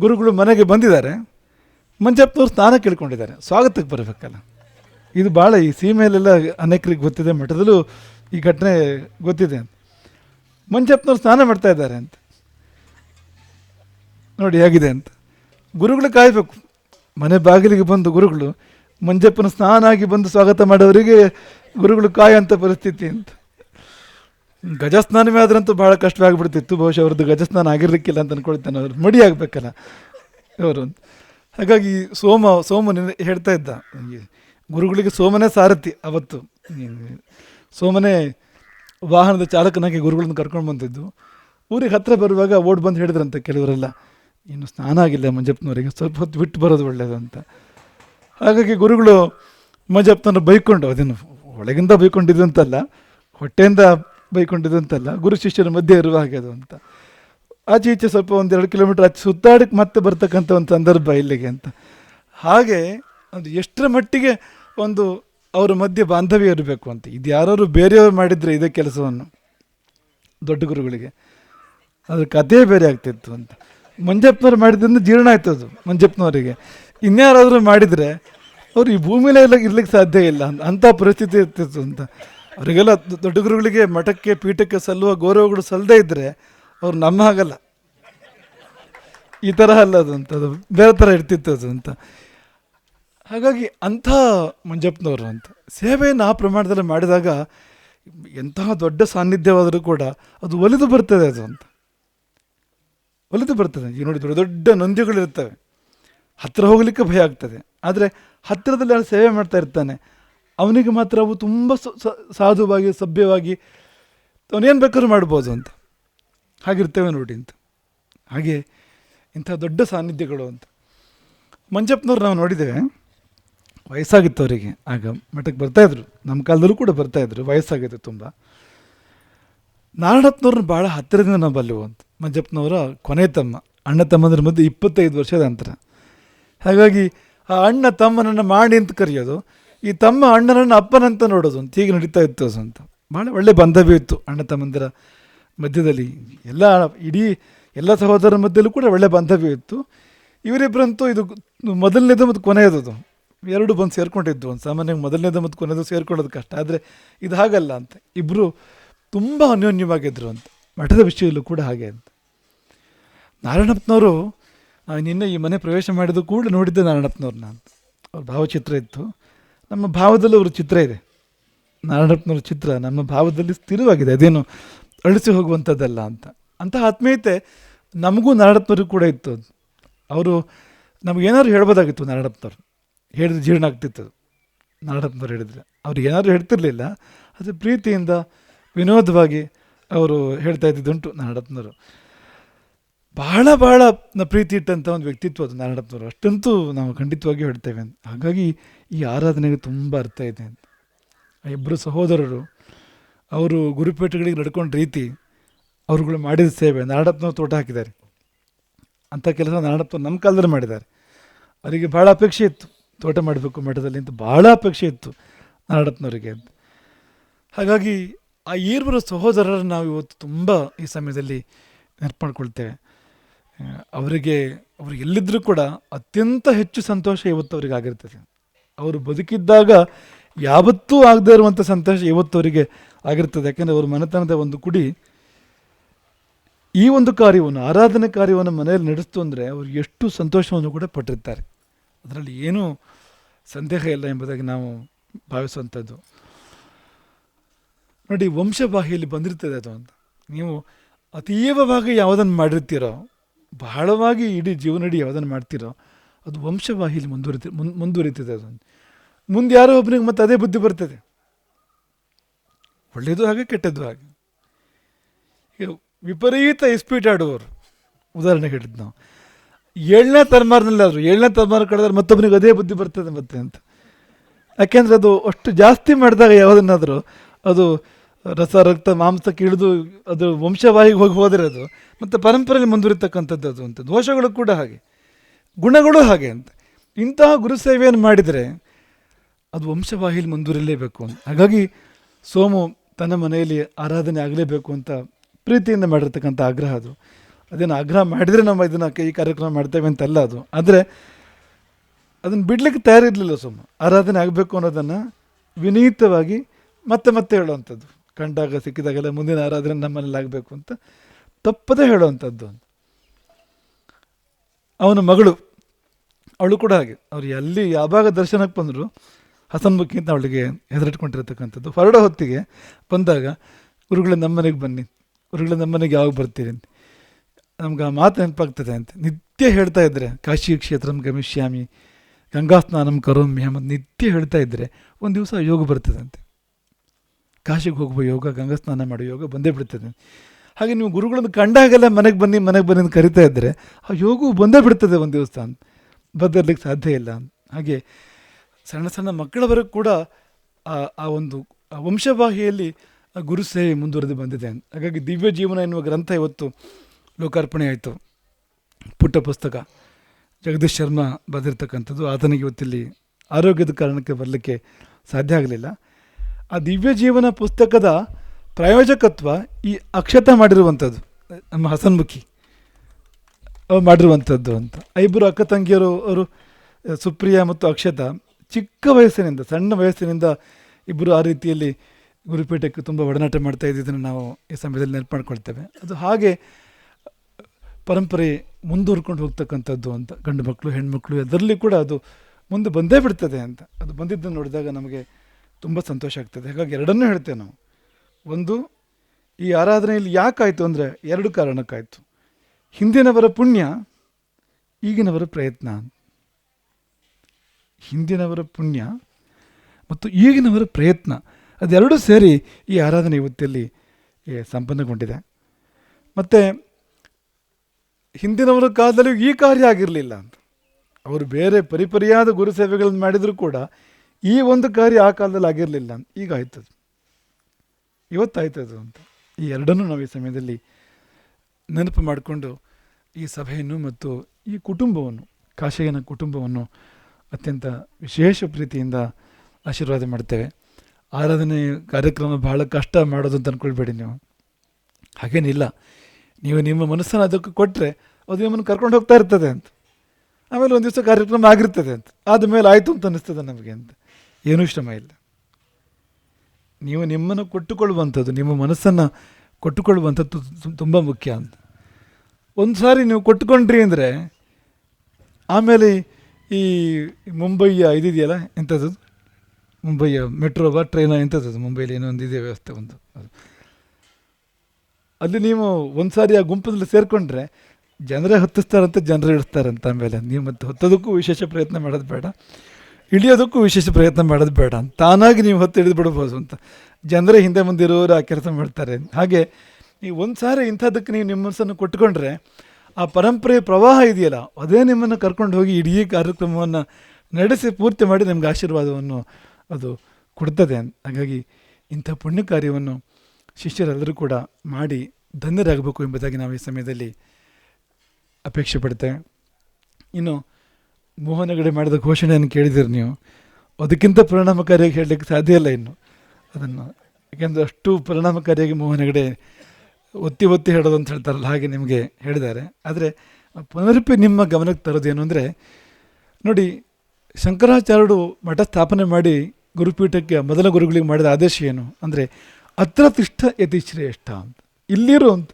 ಗುರುಗಳು ಮನೆಗೆ ಬಂದಿದ್ದಾರೆ. ಮಂಜಪ್ಪನವ್ರು ಸ್ನಾನ ಕೇಳ್ಕೊಂಡಿದ್ದಾರೆ. ಸ್ವಾಗತಕ್ಕೆ ಬರಬೇಕಲ್ಲ. ಇದು ಭಾಳ ಈ ಸೀಮೆಯಲ್ಲೆಲ್ಲ ಅನೇಕರಿಗೆ ಗೊತ್ತಿದೆ ಮಠದಲ್ಲೂ ಈ ಘಟನೆ ಗೊತ್ತಿದೆ ಅಂತ. ಮಂಜಪ್ಪನವ್ರು ಸ್ನಾನ ಮಾಡ್ತಾ ಇದ್ದಾರೆ ಅಂತ. ನೋಡಿ ಹೇಗಿದೆ ಅಂತ. ಗುರುಗಳು ಕಾಯಬೇಕು. ಮನೆ ಬಾಗಿಲಿಗೆ ಬಂದು ಗುರುಗಳು, ಮಂಜಪ್ಪನ ಸ್ನಾನ ಆಗಿ ಬಂದು ಸ್ವಾಗತ ಮಾಡೋರಿಗೆ ಗುರುಗಳು ಕಾಯಂಥ ಪರಿಸ್ಥಿತಿ ಅಂತ. ಗಜಸ್ನಾನವೇ ಆದ್ರಂತೂ ಭಾಳ ಕಷ್ಟವಾಗಿಬಿಡ್ತಿತ್ತು. ಬಹುಶಃ ಅವ್ರದ್ದು ಗಜಸ್ನಾನ ಆಗಿರ್ಲಿಕ್ಕಿಲ್ಲ ಅಂತ ಅನ್ಕೊಳ್ತಾನೆ ಅವ್ರು. ಮಡಿ ಆಗಬೇಕಲ್ಲ. ಅವರು ಹಾಗಾಗಿ ಸೋಮ ಸೋಮ ಹೇಳ್ತಾ ಇದ್ದ. ಗುರುಗಳಿಗೆ ಸೋಮನೆ ಸಾರಥಿ ಅವತ್ತು. ಸೋಮನೆ ವಾಹನದ ಚಾಲಕನಾಗಿ ಗುರುಗಳನ್ನ ಕರ್ಕೊಂಡು ಬಂದಿದ್ದು. ಊರಿಗೆ ಹತ್ತಿರ ಬರುವಾಗ ಓಡ್ ಬಂದು ಹೇಳಿದ್ರಂತೆ ಕೆಲವರೆಲ್ಲ, ಇನ್ನು ಸ್ನಾನ ಆಗಿಲ್ಲ ಮಂಜಪ್ಪನವರಿಗೆ, ಸ್ವಲ್ಪ ಹೊತ್ತು ಬಿಟ್ಟು ಬರೋದು ಒಳ್ಳೆಯದು ಅಂತ. ಹಾಗಾಗಿ ಗುರುಗಳು ಮಂಜಪ್ಪನವ್ರು ಬೈಕೊಂಡು, ಅದನ್ನು ಒಳಗಿಂದ ಬೈಕೊಂಡಿದ್ದು ಅಂತಲ್ಲ ಹೊಟ್ಟೆಯಿಂದ ಬೈಕೊಂಡಿದ್ದು ಅಂತಲ್ಲ ಗುರು ಶಿಷ್ಯರ ಮಧ್ಯೆ ಇರುವ ಹಾಗೆ ಅದು ಅಂತ. ಆಚೆ ಈಚೆ ಸ್ವಲ್ಪ ಒಂದೆರಡು ಕಿಲೋಮೀಟರ್ ಆಚೆ ಸುತ್ತಾಡಕ್ಕೆ ಮತ್ತೆ ಬರ್ತಕ್ಕಂಥ ಒಂದು ಸಂದರ್ಭ ಇಲ್ಲಿಗೆ ಅಂತ. ಹಾಗೆ ಅದು ಎಷ್ಟರ ಮಟ್ಟಿಗೆ ಒಂದು ಅವರ ಮಧ್ಯೆ ಬಾಂಧವ್ಯ ಇರಬೇಕು ಅಂತ. ಇದು ಯಾರಾದ್ರು ಬೇರೆಯವರು ಮಾಡಿದರೆ ಇದೇ ಕೆಲಸವನ್ನು ದೊಡ್ಡ ಗುರುಗಳಿಗೆ. ಅದ್ರ ಕಥೆ ಬೇರೆ ಆಗ್ತಿತ್ತು ಅಂತ. ಮಂಜಪ್ಪನವ್ರು ಮಾಡಿದ್ರಿಂದ ಜೀರ್ಣ ಆಯ್ತು ಅದು, ಮಂಜಪ್ಪನವರಿಗೆ. ಇನ್ಯಾರಾದರೂ ಮಾಡಿದರೆ ಅವ್ರು ಈ ಭೂಮಿಲೇ ಇಲ್ಲ, ಇರ್ಲಿಕ್ಕೆ ಸಾಧ್ಯ ಇಲ್ಲ. ಅಂತ ಅಂಥ ಪರಿಸ್ಥಿತಿ ಇರ್ತಿತ್ತು ಅಂತ. ಅವರಿಗೆಲ್ಲ ದೊಡ್ಡ ಗುರುಗಳಿಗೆ ಮಠಕ್ಕೆ, ಪೀಠಕ್ಕೆ ಸಲ್ಲುವ ಗೌರವಗಳು ಸಲ್ಲದೇ ಇದ್ದರೆ ಅವ್ರು ನಮ್ಮ ಹಾಗಲ್ಲ. ಈ ಥರ ಅಲ್ಲ ಅದು ಅಂತ. ಅದು ಬೇರೆ ಥರ ಇರ್ತಿತ್ತು ಅದು ಅಂತ. ಹಾಗಾಗಿ ಅಂಥ ಮಂಜಪ್ಪನವರು ಅಂತ ಸೇವೆಯನ್ನು ಆ ಪ್ರಮಾಣದಲ್ಲಿ ಮಾಡಿದಾಗ ಎಂತಹ ದೊಡ್ಡ ಸಾನ್ನಿಧ್ಯವಾದರೂ ಕೂಡ ಅದು ಒಲಿದು ಬರ್ತದೆ ಅದು ಅಂತ. ಒಲಿದು ಬರ್ತದೆ. ಈಗ ನೋಡಿ ದೊಡ್ಡ ದೊಡ್ಡ ನಂದಿಗಳಿರ್ತವೆ ಹತ್ತಿರ ಹೋಗಲಿಕ್ಕೆ ಭಯ ಆಗ್ತದೆ. ಆದರೆ ಹತ್ತಿರದಲ್ಲಿ ಅವನು ಸೇವೆ ಮಾಡ್ತಾ ಇರ್ತಾನೆ. ಅವನಿಗೆ ಮಾತ್ರ ಅವು ತುಂಬ ಸಾಧುವಾಗಿ, ಸಭ್ಯವಾಗಿ ಅವನೇನು ಬೇಕಾದ್ರೂ ಮಾಡ್ಬೋದು ಅಂತ. ಹಾಗಿರ್ತೇವೆ ನೋಡಿ ಅಂತ. ಹಾಗೆ ಇಂಥ ದೊಡ್ಡ ಸಾನ್ನಿಧ್ಯಗಳು ಅಂತ. ಮಂಜಪ್ಪನವ್ರು ನಾವು ನೋಡಿದ್ದೇವೆ. ವಯಸ್ಸಾಗಿತ್ತು ಅವರಿಗೆ ಆಗ ಮಠಕ್ಕೆ ಬರ್ತಾಯಿದ್ರು ನಮ್ಮ ಕಾಲದಲ್ಲೂ ಕೂಡ ಬರ್ತಾಯಿದ್ರು ವಯಸ್ಸಾಗಿದೆ ತುಂಬ. ನಾರಾಯಣಪ್ಪನವ್ರನ್ನ ಭಾಳ ಹತ್ತಿರದಿಂದ ನಾವು ಬಲ್ಲೆವು ಅಂತ ಮಂಜಪ್ಪನವರ ಕೊನೆ ತಮ್ಮ. ಅಣ್ಣ ತಮ್ಮಂದ್ರ ಮಧ್ಯೆ ಇಪ್ಪತ್ತೈದು ವರ್ಷದ ಅಂತರ. ಹಾಗಾಗಿ ಆ ಅಣ್ಣ ತಮ್ಮನನ್ನು ಮಾಡಿ ಅಂತ ಕರೆಯೋದು, ಈ ತಮ್ಮ ಅಣ್ಣನನ್ನು ಅಪ್ಪನಂತ ನೋಡೋದು ಅಂತ ಹೀಗೆ ನಡೀತಾ ಇತ್ತು ಅಂತ ಭಾಳ ಒಳ್ಳೆ ಬಾಂಧವ್ಯ ಇತ್ತು ಅಣ್ಣ ತಮ್ಮಂದಿರ ಮಧ್ಯದಲ್ಲಿ. ಎಲ್ಲ ಇಡೀ ಎಲ್ಲ ಸಹೋದರರ ಮಧ್ಯದಲ್ಲೂ ಕೂಡ ಒಳ್ಳೆ ಬಾಂಧವ್ಯ ಇತ್ತು. ಇವರಿಬ್ಬರಂತೂ ಇದು ಮೊದಲನೇದು ಮತ್ತು ಕೊನೆಯದು ಎರಡು ಬಂದು ಸೇರ್ಕೊಂಡಿದ್ದು ಒಂದು ಸಾಮಾನ್ಯವಾಗಿ ಮೊದಲನೇದು ಮತ್ತು ಕೊನೆಯದು ಸೇರ್ಕೊಳ್ಳೋದು ಕಷ್ಟ ಆದರೆ ಇದು ಹಾಗಲ್ಲ ಅಂತ. ಇಬ್ಬರು ತುಂಬ ಅನ್ಯೋನ್ಯವಾಗಿದ್ದರು ಅಂತ. ಮಠದ ವಿಷಯದಲ್ಲೂ ಕೂಡ ಹಾಗೆ ಅಂತ. ನಾರಾಯಣಪ್ಪನವರು ನಿನ್ನೆ ಈ ಮನೆ ಪ್ರವೇಶ ಮಾಡಿದ ಕೂಡ ನೋಡಿದ್ದೆ ನಾರಾಯಣಪ್ಪನವ್ರನ್ನ ಅಂತ. ಅವ್ರ ಭಾವಚಿತ್ರ ಇತ್ತು. ನಮ್ಮ ಭಾವದಲ್ಲೂ ಅವ್ರ ಚಿತ್ರ ಇದೆ. ನಾರಾಯಣಪ್ಪನವ್ರ ಚಿತ್ರ ನಮ್ಮ ಭಾವದಲ್ಲಿ ಸ್ಥಿರವಾಗಿದೆ. ಅದೇನು ಅಳಿಸಿ ಹೋಗುವಂಥದ್ದಲ್ಲ ಅಂತ. ಅಂತಹ ಆತ್ಮೀಯತೆ ನಮಗೂ ನಾರಾಯಣಪ್ಪನವ್ರಿಗೂ ಕೂಡ ಇತ್ತು. ಅವರು ನಮಗೇನಾದ್ರು ಹೇಳ್ಬೋದಾಗಿತ್ತು ನಾರಾಯಣಪ್ಪನವ್ರು? ಹೇಳಿದ್ರೆ ಜೀರ್ಣ ಆಗ್ತಿತ್ತು. ನಾಡಪ್ಪನವ್ರು ಹೇಳಿದರೆ. ಅವ್ರಿಗೆ ಏನಾದರೂ ಹೇಳ್ತಿರ್ಲಿಲ್ಲ. ಅದು ಪ್ರೀತಿಯಿಂದ, ವಿನೋದವಾಗಿ ಅವರು ಹೇಳ್ತಾ ಇದ್ದಿದ್ದುಂಟು ನಾಡಪ್ಪನವರು ಬಹಳ ಬಹಳ ಪ್ರೀತಿ ಇಟ್ಟಂಥ ಒಂದು ವ್ಯಕ್ತಿತ್ವ ಅದು ನಾರಾಯಣಪ್ಪನವರು ಅಷ್ಟಂತೂ ನಾವು ಖಂಡಿತವಾಗಿ ಹೇಳ್ತೇವೆ ಅಂತ. ಹಾಗಾಗಿ ಈ ಆರಾಧನೆಗೆ ತುಂಬ ಅರ್ಥ ಇದೆ ಅಂತ. ಇಬ್ಬರು ಸಹೋದರರು, ಅವರು ಗುರುಪೇಟೆಗಳಿಗೆ ನಡ್ಕೊಂಡ ರೀತಿ ಅವರುಗಳು ಮಾಡಿದ ಸೇವೆ ನಾರಾಯಣಪ್ಪನವ್ರು ತೋಟ ಹಾಕಿದ್ದಾರೆ. ಅಂಥ ಕೆಲಸ ನಾರಾಯಣಪ್ಪನವ್ರು ನಮ್ಮ ಕಾಲದಲ್ಲಿ ಮಾಡಿದ್ದಾರೆ. ಅವರಿಗೆ ಭಾಳ ಅಪೇಕ್ಷೆ ಇತ್ತು. ತೋಟ ಮಾಡಬೇಕು ಮಠದಲ್ಲಿ ಅಂತ ಭಾಳ ಅಪೇಕ್ಷೆ ಇತ್ತು ನಾಡತ್ನವರಿಗೆ ಅಂತ. ಹಾಗಾಗಿ ಆ ಈರ್ವರ ಸಹೋದರರನ್ನು ನಾವು ಇವತ್ತು ತುಂಬ ಈ ಸಮಯದಲ್ಲಿ ನೆನಪು ಅವರಿಗೆ, ಅವರು ಎಲ್ಲಿದ್ದರೂ ಕೂಡ ಅತ್ಯಂತ ಹೆಚ್ಚು ಸಂತೋಷ ಇವತ್ತು ಅವರಿಗೆ ಆಗಿರ್ತದೆ. ಅವರು ಬದುಕಿದ್ದಾಗ ಯಾವತ್ತೂ ಆಗದೇ ಇರುವಂಥ ಸಂತೋಷ ಇವತ್ತು ಅವರಿಗೆ ಆಗಿರ್ತದೆ. ಯಾಕೆಂದರೆ ಅವ್ರ ಮನೆತನದ ಒಂದು ಕುಡಿ ಈ ಒಂದು ಕಾರ್ಯವನ್ನು, ಆರಾಧನೆ ಕಾರ್ಯವನ್ನು ಮನೆಯಲ್ಲಿ ನಡೆಸ್ತು ಅಂದರೆ ಅವರು ಎಷ್ಟು ಸಂತೋಷವನ್ನು ಕೂಡ ಪಟ್ಟಿರ್ತಾರೆ. ಅದರಲ್ಲಿ ಏನೂ ಸಂದೇಹ ಇಲ್ಲ ಎಂಬುದಾಗಿ ನಾವು ಭಾವಿಸುವಂಥದ್ದು. ನೋಡಿ ವಂಶವಾಹಿಯಲ್ಲಿ ಬಂದಿರ್ತದೆ ಅದು ಅಂತ. ನೀವು ಅತೀವವಾಗಿ ಯಾವುದನ್ನು ಮಾಡಿರ್ತೀರೋ, ಬಹಳವಾಗಿ ಇಡೀ ಜೀವನಡಿ ಯಾವುದನ್ನು ಮಾಡ್ತೀರೋ, ಅದು ವಂಶವಾಹಿಯಲ್ಲಿ ಮುಂದುವರಿತ ಮುಂದೆ ಮುಂದುವರಿತದೆ ಅದು. ಮುಂದೆ ಯಾರೋ ಒಬ್ಬನಿಗೆ ಮತ್ತೆ ಅದೇ ಬುದ್ಧಿ ಬರ್ತದೆ. ಒಳ್ಳೆಯದು ಹಾಗೆ, ಕೆಟ್ಟದ್ದು ಹಾಗೆ. ವಿಪರೀತ ಇಸ್ಪೀಟ್ ಆಡುವವರು. ಉದಾಹರಣೆಗೆ ಹೇಳಿದ್ದು ನಾವು. ಏಳನೇ ತಲೆಮಾರಿನಲ್ಲಾದ್ರು ಏಳನೇ ತಲೆಮಾರು ಕಳೆದ್ರೆ ಮತ್ತೊಬ್ಬನಿಗೆ ಅದೇ ಬುದ್ಧಿ ಬರ್ತದೆ ಮತ್ತೆ ಅಂತ. ಯಾಕೆಂದರೆ ಅದು ಅಷ್ಟು ಜಾಸ್ತಿ ಮಾಡಿದಾಗ ಯಾವುದನ್ನಾದರೂ ಅದು ರಸ, ರಕ್ತ ಮಾಂಸಕ್ಕೆ ಇಳಿದು ಅದು ವಂಶವಾಹಿಗೆ ಹೋಗಿ ಹೋದರೆ ಅದು, ಮತ್ತು ಪರಂಪರೆಯಲ್ಲಿ ಮುಂದುವರಿತಕ್ಕಂಥದ್ದು ಅದು ಅಂತ. ದೋಷಗಳು ಕೂಡ ಹಾಗೆ. ಗುಣಗಳು ಹಾಗೆ ಅಂತ. ಇಂತಹ ಗುರು ಸೇವೆಯನ್ನು ಮಾಡಿದರೆ ಅದು ವಂಶವಾಹಿಲಿ ಮುಂದುವರಿಲೇಬೇಕು ಅಂತ. ಹಾಗಾಗಿ ಸೋಮು ತನ್ನ ಮನೆಯಲ್ಲಿ ಆರಾಧನೆ ಆಗಲೇಬೇಕು ಅಂತ ಪ್ರೀತಿಯಿಂದ ಮಾಡಿರ್ತಕ್ಕಂಥ ಆಗ್ರಹ ಅದು. ಅದೇನು ಆಗ್ರಹ ಮಾಡಿದರೆ ನಾವು ಇದನ್ನು ಈ ಕಾರ್ಯಕ್ರಮ ಮಾಡ್ತೇವೆ ಅಂತಲ್ಲ ಅದು. ಆದರೆ ಅದನ್ನು ಬಿಡ್ಲಿಕ್ಕೆ ತಯಾರಿರಲಿಲ್ಲ ಸುಮ್ಮ ಆರಾಧನೆ ಆಗಬೇಕು ಅನ್ನೋದನ್ನು ವಿನೀತವಾಗಿ ಮತ್ತೆ ಮತ್ತೆ ಹೇಳುವಂಥದ್ದು. ಕಂಡಾಗ ಸಿಕ್ಕಿದಾಗೆಲ್ಲ ಮುಂದಿನ ಆರಾಧನೆ ನಮ್ಮನೇಲಿ ಆಗಬೇಕು ಅಂತ ತಪ್ಪದೇ ಹೇಳುವಂಥದ್ದು ಅಂತ. ಅವನ ಮಗಳು, ಅವಳು ಕೂಡ ಹಾಗೆ. ಅವ್ರು ಎಲ್ಲಿ ಯಾವಾಗ ದರ್ಶನಕ್ಕೆ ಬಂದರು ಹಸನ್ಮುಖಿ ಅಂತ ಅವಳಿಗೆ ಹೆದರಿಟ್ಕೊಂಡಿರ್ತಕ್ಕಂಥದ್ದು ಹೊರಡೋ ಹೊತ್ತಿಗೆ ಬಂದಾಗ, ಗುರುಗಳ ನಮ್ಮನೆಗೆ ಬನ್ನಿ. ಗುರುಗಳ ನಮ್ಮನೆಗೆ ಯಾವಾಗ ಬರ್ತೀರಿ ಅಂತ. ನಮ್ಗೆ ಆ ಮಾತು ನೆನಪಾಗ್ತದೆ ಅಂತ. ನಿತ್ಯ ಹೇಳ್ತಾ ಇದ್ದರೆ ಕಾಶಿ ಕ್ಷೇತ್ರಂ ಗಮಿಷ್ಯಾಮಿ, ಗಂಗಾ ಸ್ನಾನಂ ಕರೋಮ್ಯ ಮತ್ತು ನಿತ್ಯ ಹೇಳ್ತಾ ಇದ್ದರೆ ಒಂದು ದಿವಸ ಯೋಗ ಬರ್ತದಂತೆ ಕಾಶಿಗೆ ಹೋಗುವ ಯೋಗ, ಗಂಗಾ ಸ್ನಾನ ಮಾಡೋ ಯೋಗ ಬಂದೇ ಬಿಡ್ತದೆ. ಹಾಗೆ ನೀವು ಗುರುಗಳನ್ನು ಕಂಡಾಗೆಲ್ಲ ಮನೆಗೆ ಬನ್ನಿ ಮನೆಗೆ ಬನ್ನಿ ಅಂತ ಕರಿತಾ ಇದ್ದರೆ ಆ ಯೋಗವು ಬಂದೇ ಬಿಡ್ತದೆ ಒಂದು ದಿವಸ ಅಂತ. ಬದಲಿಕ್ಕೆ ಸಾಧ್ಯ ಇಲ್ಲ ಅಂತ. ಹಾಗೆ ಸಣ್ಣ ಸಣ್ಣ ಮಕ್ಕಳವರೆಗೂ ಕೂಡ ಆ ಒಂದು ವಂಶವಾಹಿಯಲ್ಲಿ ಗುರು ಸೇವೆ ಮುಂದುವರೆದು ಬಂದಿದೆ ಅಂತ. ಹಾಗಾಗಿ ದಿವ್ಯ ಜೀವನ ಎನ್ನುವ ಗ್ರಂಥ ಇವತ್ತು ಲೋಕಾರ್ಪಣೆ ಆಯಿತು. ಪುಟ್ಟ ಪುಸ್ತಕ. ಜಗದೀಶ್ ಶರ್ಮಾ ಬರೆದಿರ್ತಕ್ಕಂಥದ್ದು. ಆತನಿಗೆ ಇವತ್ತಿಲ್ಲಿ ಆರೋಗ್ಯದ ಕಾರಣಕ್ಕೆ ಬರಲಿಕ್ಕೆ ಸಾಧ್ಯ ಆಗಲಿಲ್ಲ. ಆ ದಿವ್ಯ ಜೀವನ ಪುಸ್ತಕದ ಪ್ರಾಯೋಜಕತ್ವ ಈ ಅಕ್ಷತ ಮಾಡಿರುವಂಥದ್ದು. ನಮ್ಮ ಹಸನ್ಮುಖಿ ಅವ್ರು ಮಾಡಿರುವಂಥದ್ದು ಅಂತ. ಇಬ್ಬರು ಅಕ್ಕ ತಂಗಿಯರು, ಅವರು, ಸುಪ್ರಿಯಾ ಮತ್ತು ಅಕ್ಷತ ಚಿಕ್ಕ ವಯಸ್ಸಿನಿಂದ, ಸಣ್ಣ ವಯಸ್ಸಿನಿಂದ ಇಬ್ಬರು ಆ ರೀತಿಯಲ್ಲಿ ಗುರುಪೀಠಕ್ಕೆ ತುಂಬ ಒಡನಾಟ ಮಾಡ್ತಾ ಇದ್ದಿದ್ದನ್ನು ನಾವು ಈ ಸಮಯದಲ್ಲಿ ನೆನಪು ಮಾಡ್ಕೊಳ್ತೇವೆ. ಅದು ಹಾಗೆ ಪರಂಪರೆ ಮುಂದುವರ್ಕೊಂಡು ಹೋಗ್ತಕ್ಕಂಥದ್ದು ಅಂತ ಗಂಡು ಮಕ್ಕಳು, ಹೆಣ್ಮಕ್ಳು, ಅದರಲ್ಲಿ ಕೂಡ ಅದು ಮುಂದೆ ಬಂದೇ ಬಿಡ್ತದೆ ಅಂತ. ಅದು ಬಂದಿದ್ದನ್ನು ನೋಡಿದಾಗ ನಮಗೆ ತುಂಬ ಸಂತೋಷ ಆಗ್ತದೆ. ಹಾಗಾಗಿ ಎರಡನ್ನೂ ಹೇಳ್ತೇವೆ ನಾವು. ಒಂದು, ಈ ಆರಾಧನೆಯಲ್ಲಿ ಯಾಕಾಯಿತು ಅಂದರೆ ಎರಡು ಕಾರಣಕ್ಕಾಯಿತು. ಹಿಂದಿನವರ ಪುಣ್ಯ, ಈಗಿನವರ ಪ್ರಯತ್ನ. ಹಿಂದಿನವರ ಪುಣ್ಯ ಮತ್ತು ಈಗಿನವರ ಪ್ರಯತ್ನ ಅದೆರಡೂ ಸೇರಿ ಈ ಆರಾಧನೆ ಇವತ್ತಲ್ಲಿ ಸಂಪನ್ನಗೊಂಡಿದೆ. ಮತ್ತು ಹಿಂದಿನವರ ಕಾಲದಲ್ಲಿ ಈ ಕಾರ್ಯ ಆಗಿರಲಿಲ್ಲ ಅಂತ. ಅವರು ಬೇರೆ ಪರಿಪರಿಯಾದ ಗುರು ಸೇವೆಗಳನ್ನು ಮಾಡಿದರೂ ಕೂಡ ಈ ಒಂದು ಕಾರ್ಯ ಆ ಕಾಲದಲ್ಲಿ ಆಗಿರಲಿಲ್ಲ ಈಗ ಆಯ್ತದು ಇವತ್ತಾಯ್ತದು ಅಂತ. ಈ ಎರಡನ್ನೂ ನಾವು ಈ ಸಮಯದಲ್ಲಿ ನೆನಪು ಮಾಡಿಕೊಂಡು ಈ ಸಭೆಯನ್ನು ಮತ್ತು ಈ ಕುಟುಂಬವನ್ನು ಕಾಶಯ್ಯನ ಕುಟುಂಬವನ್ನು ಅತ್ಯಂತ ವಿಶೇಷ ಪ್ರೀತಿಯಿಂದ ಆಶೀರ್ವಾದ ಮಾಡ್ತೇವೆ. ಆರಾಧನೆ ಕಾರ್ಯಕ್ರಮ ಬಹಳ ಕಷ್ಟ ಮಾಡೋದು ಅಂತ ಅಂದ್ಕೊಳ್ಬೇಡಿ ನೀವು. ಹಾಗೇನಿಲ್ಲ. ನೀವು ನಿಮ್ಮ ಮನಸ್ಸನ್ನು ಅದಕ್ಕೆ ಕೊಟ್ಟರೆ ಅದು ನಿಮ್ಮನ್ನು ಕರ್ಕೊಂಡು ಹೋಗ್ತಾ ಇರ್ತದೆ ಅಂತ. ಆಮೇಲೆ ಒಂದು ದಿವಸ ಕಾರ್ಯಕ್ರಮ ಆಗಿರ್ತದೆ ಅಂತ. ಆದ ಮೇಲೆ ಆಯಿತು ಅಂತ ಅನ್ನಿಸ್ತದೆ ನಮಗೆ ಅಂತ. ಏನೂ ಶ್ರಮ ಇಲ್ಲ. ನೀವು ನಿಮ್ಮನ್ನು ಕೊಟ್ಟುಕೊಳ್ಳುವಂಥದ್ದು, ನಿಮ್ಮ ಮನಸ್ಸನ್ನು ಕೊಟ್ಟುಕೊಳ್ಳುವಂಥದ್ದು ತುಂಬ ಮುಖ್ಯ ಅಂತ. ಒಂದು ಸಾರಿ ನೀವು ಕೊಟ್ಟುಕೊಂಡ್ರಿ ಅಂದರೆ, ಆಮೇಲೆ ಈ ಮುಂಬೈಯ ಇದಿದೆಯಲ್ಲ ಎಂಥದ್ದು? ಮುಂಬೈಯ ಮೆಟ್ರೋ ಬಾ, ಟ್ರೈನ, ಎಂಥದ್ದು? ಮುಂಬೈಲಿ ಏನೋ ಒಂದು ಇದೆ ವ್ಯವಸ್ಥೆ ಒಂದು. ಅದು ಅಲ್ಲಿ ನೀವು ಒಂದು ಸಾರಿ ಆ ಗುಂಪಲ್ಲಿ ಸೇರಿಕೊಂಡ್ರೆ ಜನರೇ ಹತ್ತಿಸ್ತಾರಂತೆ, ಜನರೇ ಇಡ್ತಾರಂತ ಆಮೇಲೆ. ನೀವು ಮತ್ತೆ ಹತ್ತೋದಕ್ಕೂ ವಿಶೇಷ ಪ್ರಯತ್ನ ಮಾಡೋದು ಬೇಡ. ಇಳಿಯೋದಕ್ಕೂ ವಿಶೇಷ ಪ್ರಯತ್ನ ಮಾಡೋದು ಬೇಡ. ತಾನಾಗಿ ನೀವು ಹೊತ್ತು ಹಿಡಿದು ಬಿಡ್ಬೋದು ಅಂತ. ಜನರೇ ಹಿಂದೆ ಮುಂದೆ ಇರೋರು ಆ ಕೆಲಸ ಮಾಡ್ತಾರೆ. ಹಾಗೆ ನೀವು ಒಂದು ಸಾರಿ ಇಂಥದ್ದಕ್ಕೆ ನೀವು ನಿಮ್ಮ ಮನಸ್ಸನ್ನು ಕೊಟ್ಕೊಂಡ್ರೆ ಆ ಪರಂಪರೆಯ ಪ್ರವಾಹ ಇದೆಯಲ್ಲ, ಅದೇ ನಿಮ್ಮನ್ನು ಕರ್ಕೊಂಡು ಹೋಗಿ ಇಡೀ ಕಾರ್ಯಕ್ರಮವನ್ನು ನಡೆಸಿ ಪೂರ್ತಿ ಮಾಡಿ ನಿಮ್ಗೆ ಆಶೀರ್ವಾದವನ್ನು ಅದು ಕೊಡ್ತದೆ. ಹಾಗಾಗಿ ಇಂಥ ಪುಣ್ಯ ಕಾರ್ಯವನ್ನು ಶಿಷ್ಯರೆಲ್ಲರೂ ಕೂಡ ಮಾಡಿ ಧನ್ಯರಾಗಬೇಕು ಎಂಬುದಾಗಿ ನಾವು ಈ ಸಮಯದಲ್ಲಿ ಅಪೇಕ್ಷೆ ಪಡ್ತೇವೆ ಇನ್ನು ಮೋಹನಗಡೆ ಮಾಡಿದ ಘೋಷಣೆಯನ್ನು ಕೇಳಿದಿರಿ ನೀವು. ಅದಕ್ಕಿಂತ ಪರಿಣಾಮಕಾರಿಯಾಗಿ ಹೇಳಲಿಕ್ಕೆ ಸಾಧ್ಯ ಇಲ್ಲ ಇನ್ನು. ಅದನ್ನು ಯಾಕೆಂದರೆ ಅಷ್ಟು ಪರಿಣಾಮಕಾರಿಯಾಗಿ ಮೋಹನಗಡೆ ಒತ್ತಿ ಒತ್ತಿ ಹೇಳೋದು ಅಂತ ಹೇಳ್ತಾರಲ್ಲ, ಹಾಗೆ ನಿಮಗೆ ಹೇಳಿದ್ದಾರೆ. ಆದರೆ ಪುನರುಪಿ ನಿಮ್ಮ ಗಮನಕ್ಕೆ ತರೋದೇನು ಅಂದರೆ, ನೋಡಿ, ಶಂಕರಾಚಾರ್ಯರು ಮಠ ಸ್ಥಾಪನೆ ಮಾಡಿ ಗುರುಪೀಠಕ್ಕೆ ಮೊದಲ ಗುರುಗಳಿಗೆ ಮಾಡಿದ ಆದೇಶ ಏನು ಅಂದರೆ ಅತ್ರ ತಿಷ್ಠ ಯತಿ ಶ್ರೇಷ್ಠ ಅಂತ. ಇಲ್ಲಿರು ಅಂತ.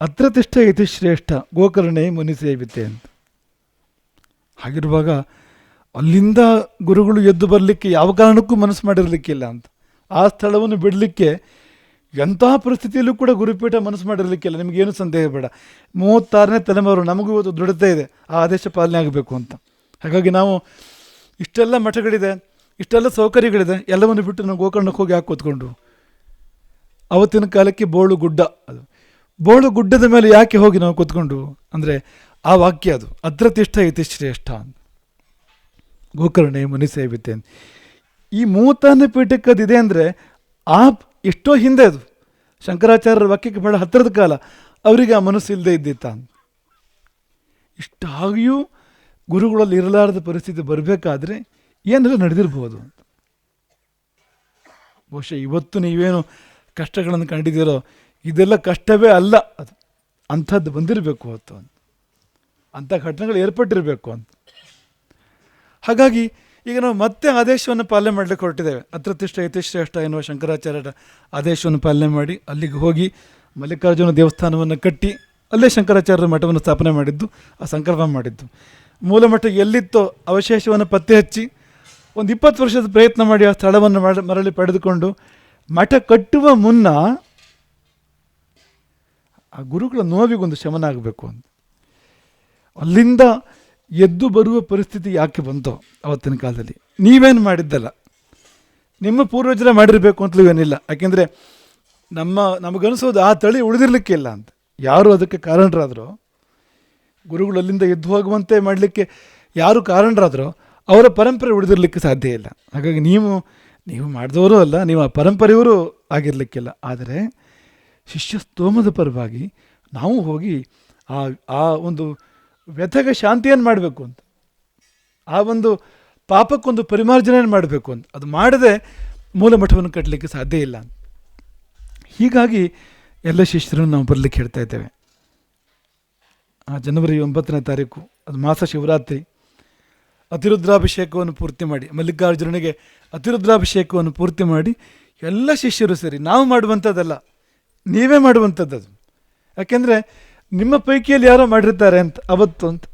ಅತ್ರ ತಿಷ್ಠ ಯತಿ ಶ್ರೇಷ್ಠ, ಗೋಕರ್ಣೆ ಮುನಿ ಸೇವಿತೆ ಅಂತ. ಹಾಗಿರುವಾಗ ಅಲ್ಲಿಂದ ಗುರುಗಳು ಎದ್ದು ಬರಲಿಕ್ಕೆ ಯಾವ ಕಾರಣಕ್ಕೂ ಮನಸ್ಸು ಮಾಡಿರಲಿಕ್ಕಿಲ್ಲ ಅಂತ. ಆ ಸ್ಥಳವನ್ನು ಬಿಡಲಿಕ್ಕೆ ಎಂತಹ ಪರಿಸ್ಥಿತಿಯಲ್ಲೂ ಕೂಡ ಗುರುಪೀಠ ಮನಸ್ಸು ಮಾಡಿರಲಿಕ್ಕಿಲ್ಲ. ನಿಮಗೇನು ಸಂದೇಹ ಬೇಡ. ಮೂವತ್ತಾರನೇ ತಲೆಮಾರು ನಮಗೂ ಇವತ್ತು ದೃಢತೆ ಇದೆ. ಆ ಆದೇಶ ಪಾಲನೆ ಆಗಬೇಕು ಅಂತ. ಹಾಗಾಗಿ ನಾವು ಇಷ್ಟೆಲ್ಲ ಮಠಗಳಿದೆ. ಇಷ್ಟೆಲ್ಲ ಸೌಕರ್ಯಗಳಿದೆ. ಎಲ್ಲವನ್ನು ಬಿಟ್ಟು ನಾವು ಗೋಕರ್ಣಕ್ಕೆ ಹೋಗಿ ಯಾಕೆ ಕೂತ್ಕೊಂಡು? ಅವತ್ತಿನ ಕಾಲಕ್ಕೆ ಬೋಳು ಗುಡ್ಡ ಅದು. ಬೋಳು ಗುಡ್ಡದ ಮೇಲೆ ಯಾಕೆ ಹೋಗಿ ನಾವು ಕೂತ್ಕೊಂಡು? ಅಂದರೆ ಆ ವಾಕ್ಯ ಅದು. ಅದ್ರತಿಷ್ಠ ಇತಿ ಶ್ರೇಷ್ಠ ಅಂತ. ಗೋಕರ್ಣೆ ಮುನಿ ಸೇವಿತೆ ಈ ಮೂವತ್ತಾರನೇ ಪೀಠಕ್ಕೆ ಅದಿದೆ ಅಂದರೆ ಆ ಎಷ್ಟೋ ಹಿಂದೆ ಅದು. ಶಂಕರಾಚಾರ್ಯರ ವಾಕ್ಯಕ್ಕೆ ಬಹಳ ಹತ್ತಿರದ ಕಾಲ. ಅವರಿಗೆ ಆ ಮನಸ್ಸು ಇಲ್ಲದೆ ಇದ್ದಿತ್ತ ಇಷ್ಟಾಗಿಯೂ ಗುರುಗಳಲ್ಲಿ ಇರಲಾರದ ಪರಿಸ್ಥಿತಿ ಬರಬೇಕಾದ್ರೆ ಏನೆಲ್ಲ ನಡೆದಿರ್ಬೋದು ಅಂತ. ಬಹುಶಃ ಇವತ್ತು ನೀವೇನು ಕಷ್ಟಗಳನ್ನು ಕಂಡಿದ್ದೀರೋ, ಇದೆಲ್ಲ ಕಷ್ಟವೇ ಅಲ್ಲ ಅದು. ಅಂಥದ್ದು ಬಂದಿರಬೇಕು ಹೊತ್ತು ಅಂತ. ಅಂಥ ಘಟನೆಗಳು ಏರ್ಪಟ್ಟಿರಬೇಕು ಅಂತ. ಹಾಗಾಗಿ ಈಗ ನಾವು ಮತ್ತೆ ಆದೇಶವನ್ನು ಪಾಲನೆ ಮಾಡಲಿಕ್ಕೆ ಹೊರಟಿದ್ದೇವೆ. ಅತ್ರತಿಷ್ಠ ಯತಿಶ್ರೇಷ್ಠ ಎನ್ನುವ ಶಂಕರಾಚಾರ್ಯರ ಆದೇಶವನ್ನು ಪಾಲನೆ ಮಾಡಿ ಅಲ್ಲಿಗೆ ಹೋಗಿ ಮಲ್ಲಿಕಾರ್ಜುನ ದೇವಸ್ಥಾನವನ್ನು ಕಟ್ಟಿ ಅಲ್ಲೇ ಶಂಕರಾಚಾರ್ಯರ ಮಠವನ್ನು ಸ್ಥಾಪನೆ ಮಾಡಿದ್ದು, ಆ ಸಂಕಲ್ಪ ಮಾಡಿದ್ದು. ಮೂಲ ಮಠ ಎಲ್ಲಿತ್ತೋ ಅವಶೇಷವನ್ನು ಪತ್ತೆ ಹಚ್ಚಿ ಒಂದು ಇಪ್ಪತ್ತು ವರ್ಷದ ಪ್ರಯತ್ನ ಮಾಡಿ ಆ ಸ್ಥಳವನ್ನು ಮರಳಿ ಪಡೆದುಕೊಂಡು ಮಠ ಕಟ್ಟುವ ಮುನ್ನ ಆ ಗುರುಗಳ ನೋವಿಗೊಂದು ಶಮನ ಆಗಬೇಕು ಅಂತ. ಅಲ್ಲಿಂದ ಎದ್ದು ಬರುವ ಪರಿಸ್ಥಿತಿ ಯಾಕೆ ಬಂತೋ ಅವತ್ತಿನ ಕಾಲದಲ್ಲಿ. ನೀವೇನು ಮಾಡಿದ್ದಲ್ಲ. ನಿಮ್ಮ ಪೂರ್ವಜರ ಮಾಡಿರಬೇಕು ಅಂತಲೂ ಏನಿಲ್ಲ. ಯಾಕೆಂದರೆ ನಮ್ಮ, ನಮಗನಿಸೋದು ಆ ತಳಿ ಉಳಿದಿರಲಿಕ್ಕಿಲ್ಲ ಅಂತ. ಯಾರು ಅದಕ್ಕೆ ಕಾರಣರಾದರೂ, ಗುರುಗಳು ಅಲ್ಲಿಂದ ಎದ್ದು ಹೋಗುವಂತೆ ಮಾಡಲಿಕ್ಕೆ ಯಾರು ಕಾರಣರಾದರೋ ಅವರ ಪರಂಪರೆ ಉಳಿದಿರಲಿಕ್ಕೆ ಸಾಧ್ಯ ಇಲ್ಲ. ಹಾಗಾಗಿ ನೀವು ನೀವು ಮಾಡಿದವರು ಅಲ್ಲ, ನೀವು ಆ ಪರಂಪರೆಯವರು ಆಗಿರಲಿಕ್ಕಿಲ್ಲ. ಆದರೆ ಶಿಷ್ಯ ಸ್ತೋಮದ ಪರವಾಗಿ ನಾವು ಹೋಗಿ ಆ ಆ ಒಂದು ವ್ಯಥಗ ಶಾಂತಿಯನ್ನು ಮಾಡಬೇಕು ಅಂತ. ಆ ಒಂದು ಪಾಪಕ್ಕೊಂದು ಪರಿಮಾರ್ಜನೆಯನ್ನು ಮಾಡಬೇಕು ಅಂತ. ಅದು ಮಾಡದೆ ಮೂಲ ಮಠವನ್ನು ಕಟ್ಟಲಿಕ್ಕೆ ಸಾಧ್ಯ ಇಲ್ಲ ಹೀಗಾಗಿ ಎಲ್ಲ ಶಿಷ್ಯರನ್ನು ನಾವು ಬರಲಿಕ್ಕೆ ಹೇಳ್ತಾ ಇದ್ದೇವೆ. ಆ ಜನವರಿ ಒಂಬತ್ತನೇ ತಾರೀಕು, ಅದು ಮಾಸ ಶಿವರಾತ್ರಿ. ಅತಿರುದ್ರಾಭಿಷೇಕವನ್ನು ಪೂರ್ತಿ ಮಾಡಿ, ಮಲ್ಲಿಕಾರ್ಜುನನಿಗೆ ಅತಿರುದ್ರಾಭಿಷೇಕವನ್ನು ಪೂರ್ತಿ ಮಾಡಿ ಎಲ್ಲ ಶಿಷ್ಯರು ಸರಿ, ನಾವು ಮಾಡುವಂಥದ್ದಲ್ಲ, ನೀವೇ ಮಾಡುವಂಥದ್ದು ಅದು ಯಾಕೆಂದರೆ ನಿಮ್ಮ ಪೈಕಿಯಲ್ಲಿ ಯಾರೋ ಮಾಡಿರ್ತಾರೆ ಅಂತ, ಅವತ್ತು ಅಂತ,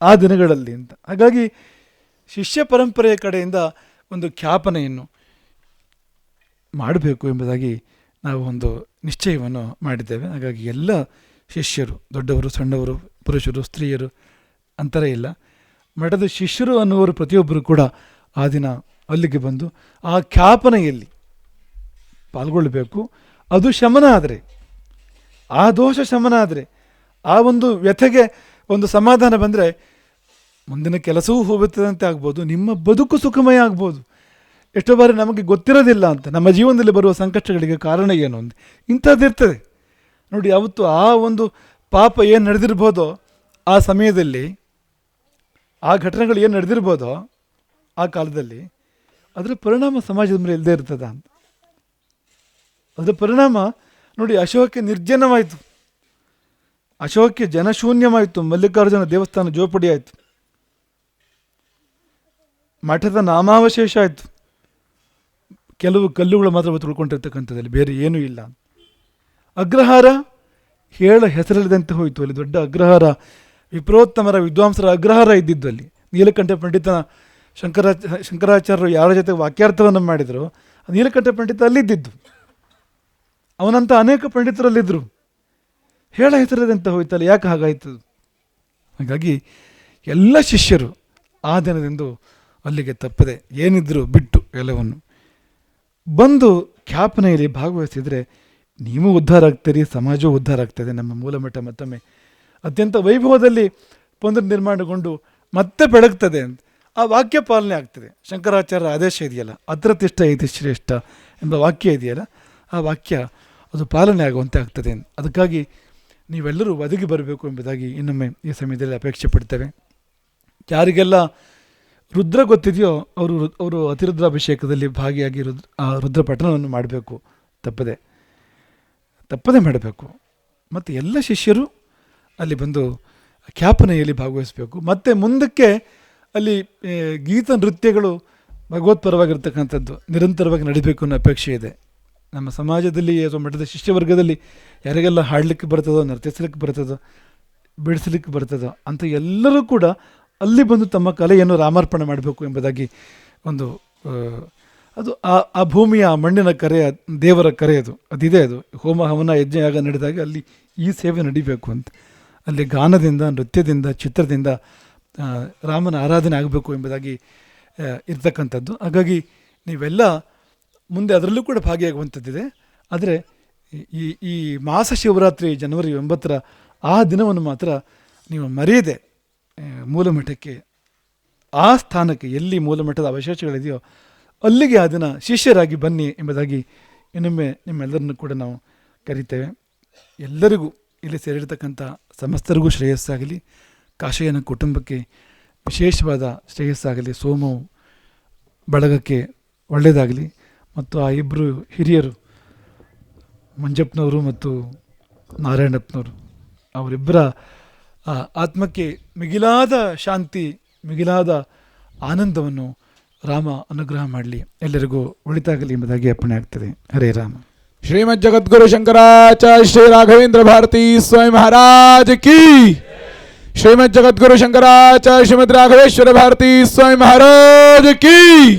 ಆ ದಿನಗಳಲ್ಲಿ ಅಂತ. ಹಾಗಾಗಿ ಶಿಷ್ಯ ಪರಂಪರೆಯ ಕಡೆಯಿಂದ ಒಂದು ಖ್ಯಾಪನೆಯನ್ನು ಮಾಡಬೇಕು ಎಂಬುದಾಗಿ ನಾವು ಒಂದು ನಿಶ್ಚಯವನ್ನು ಮಾಡಿದ್ದೇವೆ. ಹಾಗಾಗಿ ಎಲ್ಲ ಶಿಷ್ಯರು, ದೊಡ್ಡವರು, ಸಣ್ಣವರು, ಪುರುಷರು, ಸ್ತ್ರೀಯರು, ಅಂತರೇ ಇಲ್ಲ. ಮಠದ ಶಿಷ್ಯರು ಅನ್ನುವರು ಪ್ರತಿಯೊಬ್ಬರು ಕೂಡ ಆ ದಿನ ಅಲ್ಲಿಗೆ ಬಂದು ಆ ಖ್ಯಾಪನೆಯಲ್ಲಿ ಪಾಲ್ಗೊಳ್ಳಬೇಕು. ಅದು ಶಮನ ಆದರೆ ಆ ದೋಷ ಶಮನ ಆದರೆ ಆ ಒಂದು ವ್ಯಥೆಗೆ ಒಂದು ಸಮಾಧಾನ ಬಂದರೆ ಮುಂದಿನ ಕೆಲಸವೂ ಹೋಗುತ್ತದಂತೆ ಆಗ್ಬೋದು, ನಿಮ್ಮ ಬದುಕು ಸುಖಮಯ ಆಗ್ಬೋದು. ಎಷ್ಟೋ ಬಾರಿ ನಮಗೆ ಗೊತ್ತಿರೋದಿಲ್ಲ ಅಂತ, ನಮ್ಮ ಜೀವನದಲ್ಲಿ ಬರುವ ಸಂಕಷ್ಟಗಳಿಗೆ ಕಾರಣ ಏನು ಅಂತ. ಇಂಥದ್ದಿರ್ತದೆ ನೋಡಿ, ಅವತ್ತು ಆ ಒಂದು ಪಾಪ ಏನು ನಡೆದಿರ್ಬೋದೋ ಆ ಸಮಯದಲ್ಲಿ ಆ ಘಟನೆಗಳು ಏನು ನಡೆದಿರ್ಬೋದು ಆ ಕಾಲದಲ್ಲಿ ಅದರ ಪರಿಣಾಮ ಸಮಾಜದ ಮೇಲೆ ಇಲ್ಲದೆ ಇರ್ತದ ಅಂತ. ಅದರ ಪರಿಣಾಮ ನೋಡಿ ಅಶೋಕಕ್ಕೆ ನಿರ್ಜನವಾಯಿತು. ಅಶೋಕಕ್ಕೆ ಜನಶೂನ್ಯವಾಯಿತು, ಮಲ್ಲಿಕಾರ್ಜುನ ದೇವಸ್ಥಾನ ಜೋಪಡಿ ಆಯಿತು ಮಠದ ನಾಮಾವಶೇಷ ಆಯಿತು. ಕೆಲವು ಕಲ್ಲುಗಳು ಮಾತ್ರ ತುಳ್ಕೊಂಡಿರ್ತಕ್ಕಂಥದ್ದಲ್ಲಿ ಬೇರೆ ಏನೂ ಇಲ್ಲ. ಅಗ್ರಹಾರ ಹೇಳ ಹೆಸರಿಲ್ಲದಂತೆ ಹೋಯಿತು. ಅಲ್ಲಿ ದೊಡ್ಡ ಅಗ್ರಹಾರ ವಿಪ್ರೋತ್ತಮರ ವಿದ್ವಾಂಸರ ಅಗ್ರಹಾರ ಇದ್ದಿದ್ದಲ್ಲಿ. ನೀಲಕಂಠ ಪಂಡಿತ ಶಂಕರ ಶಂಕರಾಚಾರ್ಯರು ಯಾರ ಜೊತೆ ವಾಕ್ಯಾರ್ಥವನ್ನು ಮಾಡಿದರು ನೀಲಕಂಠ ಪಂಡಿತ ಅಲ್ಲಿದ್ದಿದ್ದು. ಅವನಂತ ಅನೇಕ ಪಂಡಿತರಲ್ಲಿದ್ದರು ಹೇಳ ಹೆಸರದಂತ ಹೋಯ್ತಲ್ಲ, ಯಾಕೆ ಹಾಗಾಯಿತು? ಹಾಗಾಗಿ ಎಲ್ಲ ಶಿಷ್ಯರು ಆ ದಿನದಿಂದ ಅಲ್ಲಿಗೆ ತಪ್ಪದೆ ಏನಿದ್ರು ಬಿಟ್ಟು ಎಲ್ಲವನ್ನು. ಬಂದು ಖ್ಯಾಪನೆಯಲ್ಲಿ ಭಾಗವಹಿಸಿದರೆ, ನೀವು ಉದ್ಧಾರ ಆಗ್ತೀರಿ, ಸಮಾಜವೂ ಉದ್ಧಾರ ಆಗ್ತದೆ, ನಮ್ಮ ಮೂಲಮಠ ಮತ್ತೊಮ್ಮೆ ಅತ್ಯಂತ ವೈಭವದಲ್ಲಿ ಪುನರ್ ನಿರ್ಮಾಣಗೊಂಡು ಮತ್ತೆ ಬೆಳಗ್ತದೆ ಅಂತ. ಆ ವಾಕ್ಯ ಪಾಲನೆ ಆಗ್ತದೆ. ಶಂಕರಾಚಾರ್ಯರ ಆದೇಶ ಇದೆಯಲ್ಲ? ಅದ್ರತಿಷ್ಠ ಇತಿ ಶ್ರೇಷ್ಠ ಎಂಬ ವಾಕ್ಯ ಇದೆಯಲ್ಲ? ಆ ವಾಕ್ಯ ಅದು ಪಾಲನೆ ಆಗುವಂತೆ ಆಗ್ತದೆ ಅದಕ್ಕಾಗಿ ನೀವೆಲ್ಲರೂ ಒದಗಿ ಬರಬೇಕು ಎಂಬುದಾಗಿ ಇನ್ನೊಮ್ಮೆ ಈ ಸಮಯದಲ್ಲಿ ಅಪೇಕ್ಷೆ ಪಡ್ತೇವೆ. ಯಾರಿಗೆಲ್ಲ ರುದ್ರ ಗೊತ್ತಿದೆಯೋ ಅವರು ಅವರು ಅತಿರುದ್ರಾಭಿಷೇಕದಲ್ಲಿ ಭಾಗಿಯಾಗಿ ರುದ್ರ, ಆ ರುದ್ರ ಪಠಣವನ್ನು ಮಾಡಬೇಕು. ತಪ್ಪದೆ ತಪ್ಪದೆ ಮಾಡಬೇಕು. ಮತ್ತು ಎಲ್ಲ ಶಿಷ್ಯರು ಅಲ್ಲಿ ಬಂದು ಖ್ಯಾಪನೆಯಲ್ಲಿ ಭಾಗವಹಿಸಬೇಕು. ಮತ್ತು ಮುಂದಕ್ಕೆ ಅಲ್ಲಿ ಗೀತ ನೃತ್ಯಗಳು ಭಗವತ್ಪರವಾಗಿರ್ತಕ್ಕಂಥದ್ದು ನಿರಂತರವಾಗಿ ನಡೀಬೇಕು ಅನ್ನೋ ಅಪೇಕ್ಷೆ ಇದೆ. ನಮ್ಮ ಸಮಾಜದಲ್ಲಿ, ಅಥವಾ ಮಠದ ಶಿಷ್ಯವರ್ಗದಲ್ಲಿ ಯಾರಿಗೆಲ್ಲ ಹಾಡಲಿಕ್ಕೆ ಬರ್ತದೋ ನರ್ತಿಸಲಿಕ್ಕೆ ಬರ್ತದೋ, ಬಿಡಿಸಲಿಕ್ಕೆ ಬರ್ತದೋ, ಅಂತ ಎಲ್ಲರೂ ಕೂಡ ಅಲ್ಲಿ ಬಂದು ತಮ್ಮ ಕಲೆಯನ್ನು ರಾಮಾರ್ಪಣೆ ಮಾಡಬೇಕು ಎಂಬುದಾಗಿ ಒಂದು ಅದು ಆ ಆ ಭೂಮಿಯ, ಆ ಮಣ್ಣಿನ ಕರೆ, ದೇವರ ಕರೆ ಅದು. ಅದಿದೆ ಅದು. ಹೋಮ, ಹವನ, ಯಜ್ಞ, ಯಾಗ ನಡೆದಾಗ ಅಲ್ಲಿ ಈ ಸೇವೆ ನಡಿಬೇಕು ಅಂತ. ಅಲ್ಲಿ ಗಾನದಿಂದ, ನೃತ್ಯದಿಂದ, ಚಿತ್ರದಿಂದ ರಾಮನ ಆರಾಧನೆ ಆಗಬೇಕು ಎಂಬುದಾಗಿ ಇರ್ತಕ್ಕಂಥದ್ದು. ಹಾಗಾಗಿ ನೀವೆಲ್ಲ ಮುಂದೆ ಅದರಲ್ಲೂ ಕೂಡ ಭಾಗಿಯಾಗುವಂಥದ್ದಿದೆ. ಆದರೆ ಈ ಈ ಮಾಸ ಶಿವರಾತ್ರಿ ಜನವರಿ ಒಂಬತ್ತರ ಆ ದಿನವನ್ನು ಮಾತ್ರ ನೀವು ಮರೆಯದೆ ಮೂಲಮಠಕ್ಕೆ, ಆ ಸ್ಥಾನಕ್ಕೆ ಎಲ್ಲಿ ಮೂಲಮಠದ ಅವಶೇಷಗಳಿದೆಯೋ ಅಲ್ಲಿಗೆ ಆ ದಿನ ಶಿಷ್ಯರಾಗಿ ಬನ್ನಿ ಎಂಬುದಾಗಿ ಇನ್ನೊಮ್ಮೆ ನಿಮ್ಮೆಲ್ಲರನ್ನು ಕೂಡ ನಾವು ಕರಿತೇವೆ. ಎಲ್ಲರಿಗೂ ಇಲ್ಲಿ ಸೇರಿರ್ತಕ್ಕಂಥ ಸಮಸ್ತರಿಗೂ ಶ್ರೇಯಸ್ಸಾಗಲಿ. ಕಾಶಯ್ಯನ ಕುಟುಂಬಕ್ಕೆ ವಿಶೇಷವಾದ ಶ್ರೇಯಸ್ಸಾಗಲಿ. ಸೋಮವು ಬಳಗಕ್ಕೆ ಒಳ್ಳೆಯದಾಗಲಿ. ಮತ್ತು ಆ ಇಬ್ಬರು ಹಿರಿಯರು ಮಂಜಪ್ಪನವರು ಮತ್ತು ನಾರಾಯಣಪ್ಪನವರು, ಅವರಿಬ್ಬರ ಆತ್ಮಕ್ಕೆ ಮಿಗಿಲಾದ ಶಾಂತಿ, ಮಿಗಿಲಾದ ಆನಂದವನ್ನು ರಾಮ ಅನುಗ್ರಹ ಮಾಡಲಿ. ಎಲ್ಲರಿಗೂ ಒಳಿತಾಗಲಿ ಎಂಬುದಾಗಿ ಅರ್ಪಣೆ ಆಗ್ತದೆ. ಹರೇ ರಾಮ. श्रीमद जगद्गुरु शंकराचार्य श्री राघवेंद्र भारती स्वयं महाराज की श्रीमद जगद्गुरु शंकराचार्य श्रीमद राघवेश्वर भारती स्वयं महाराज की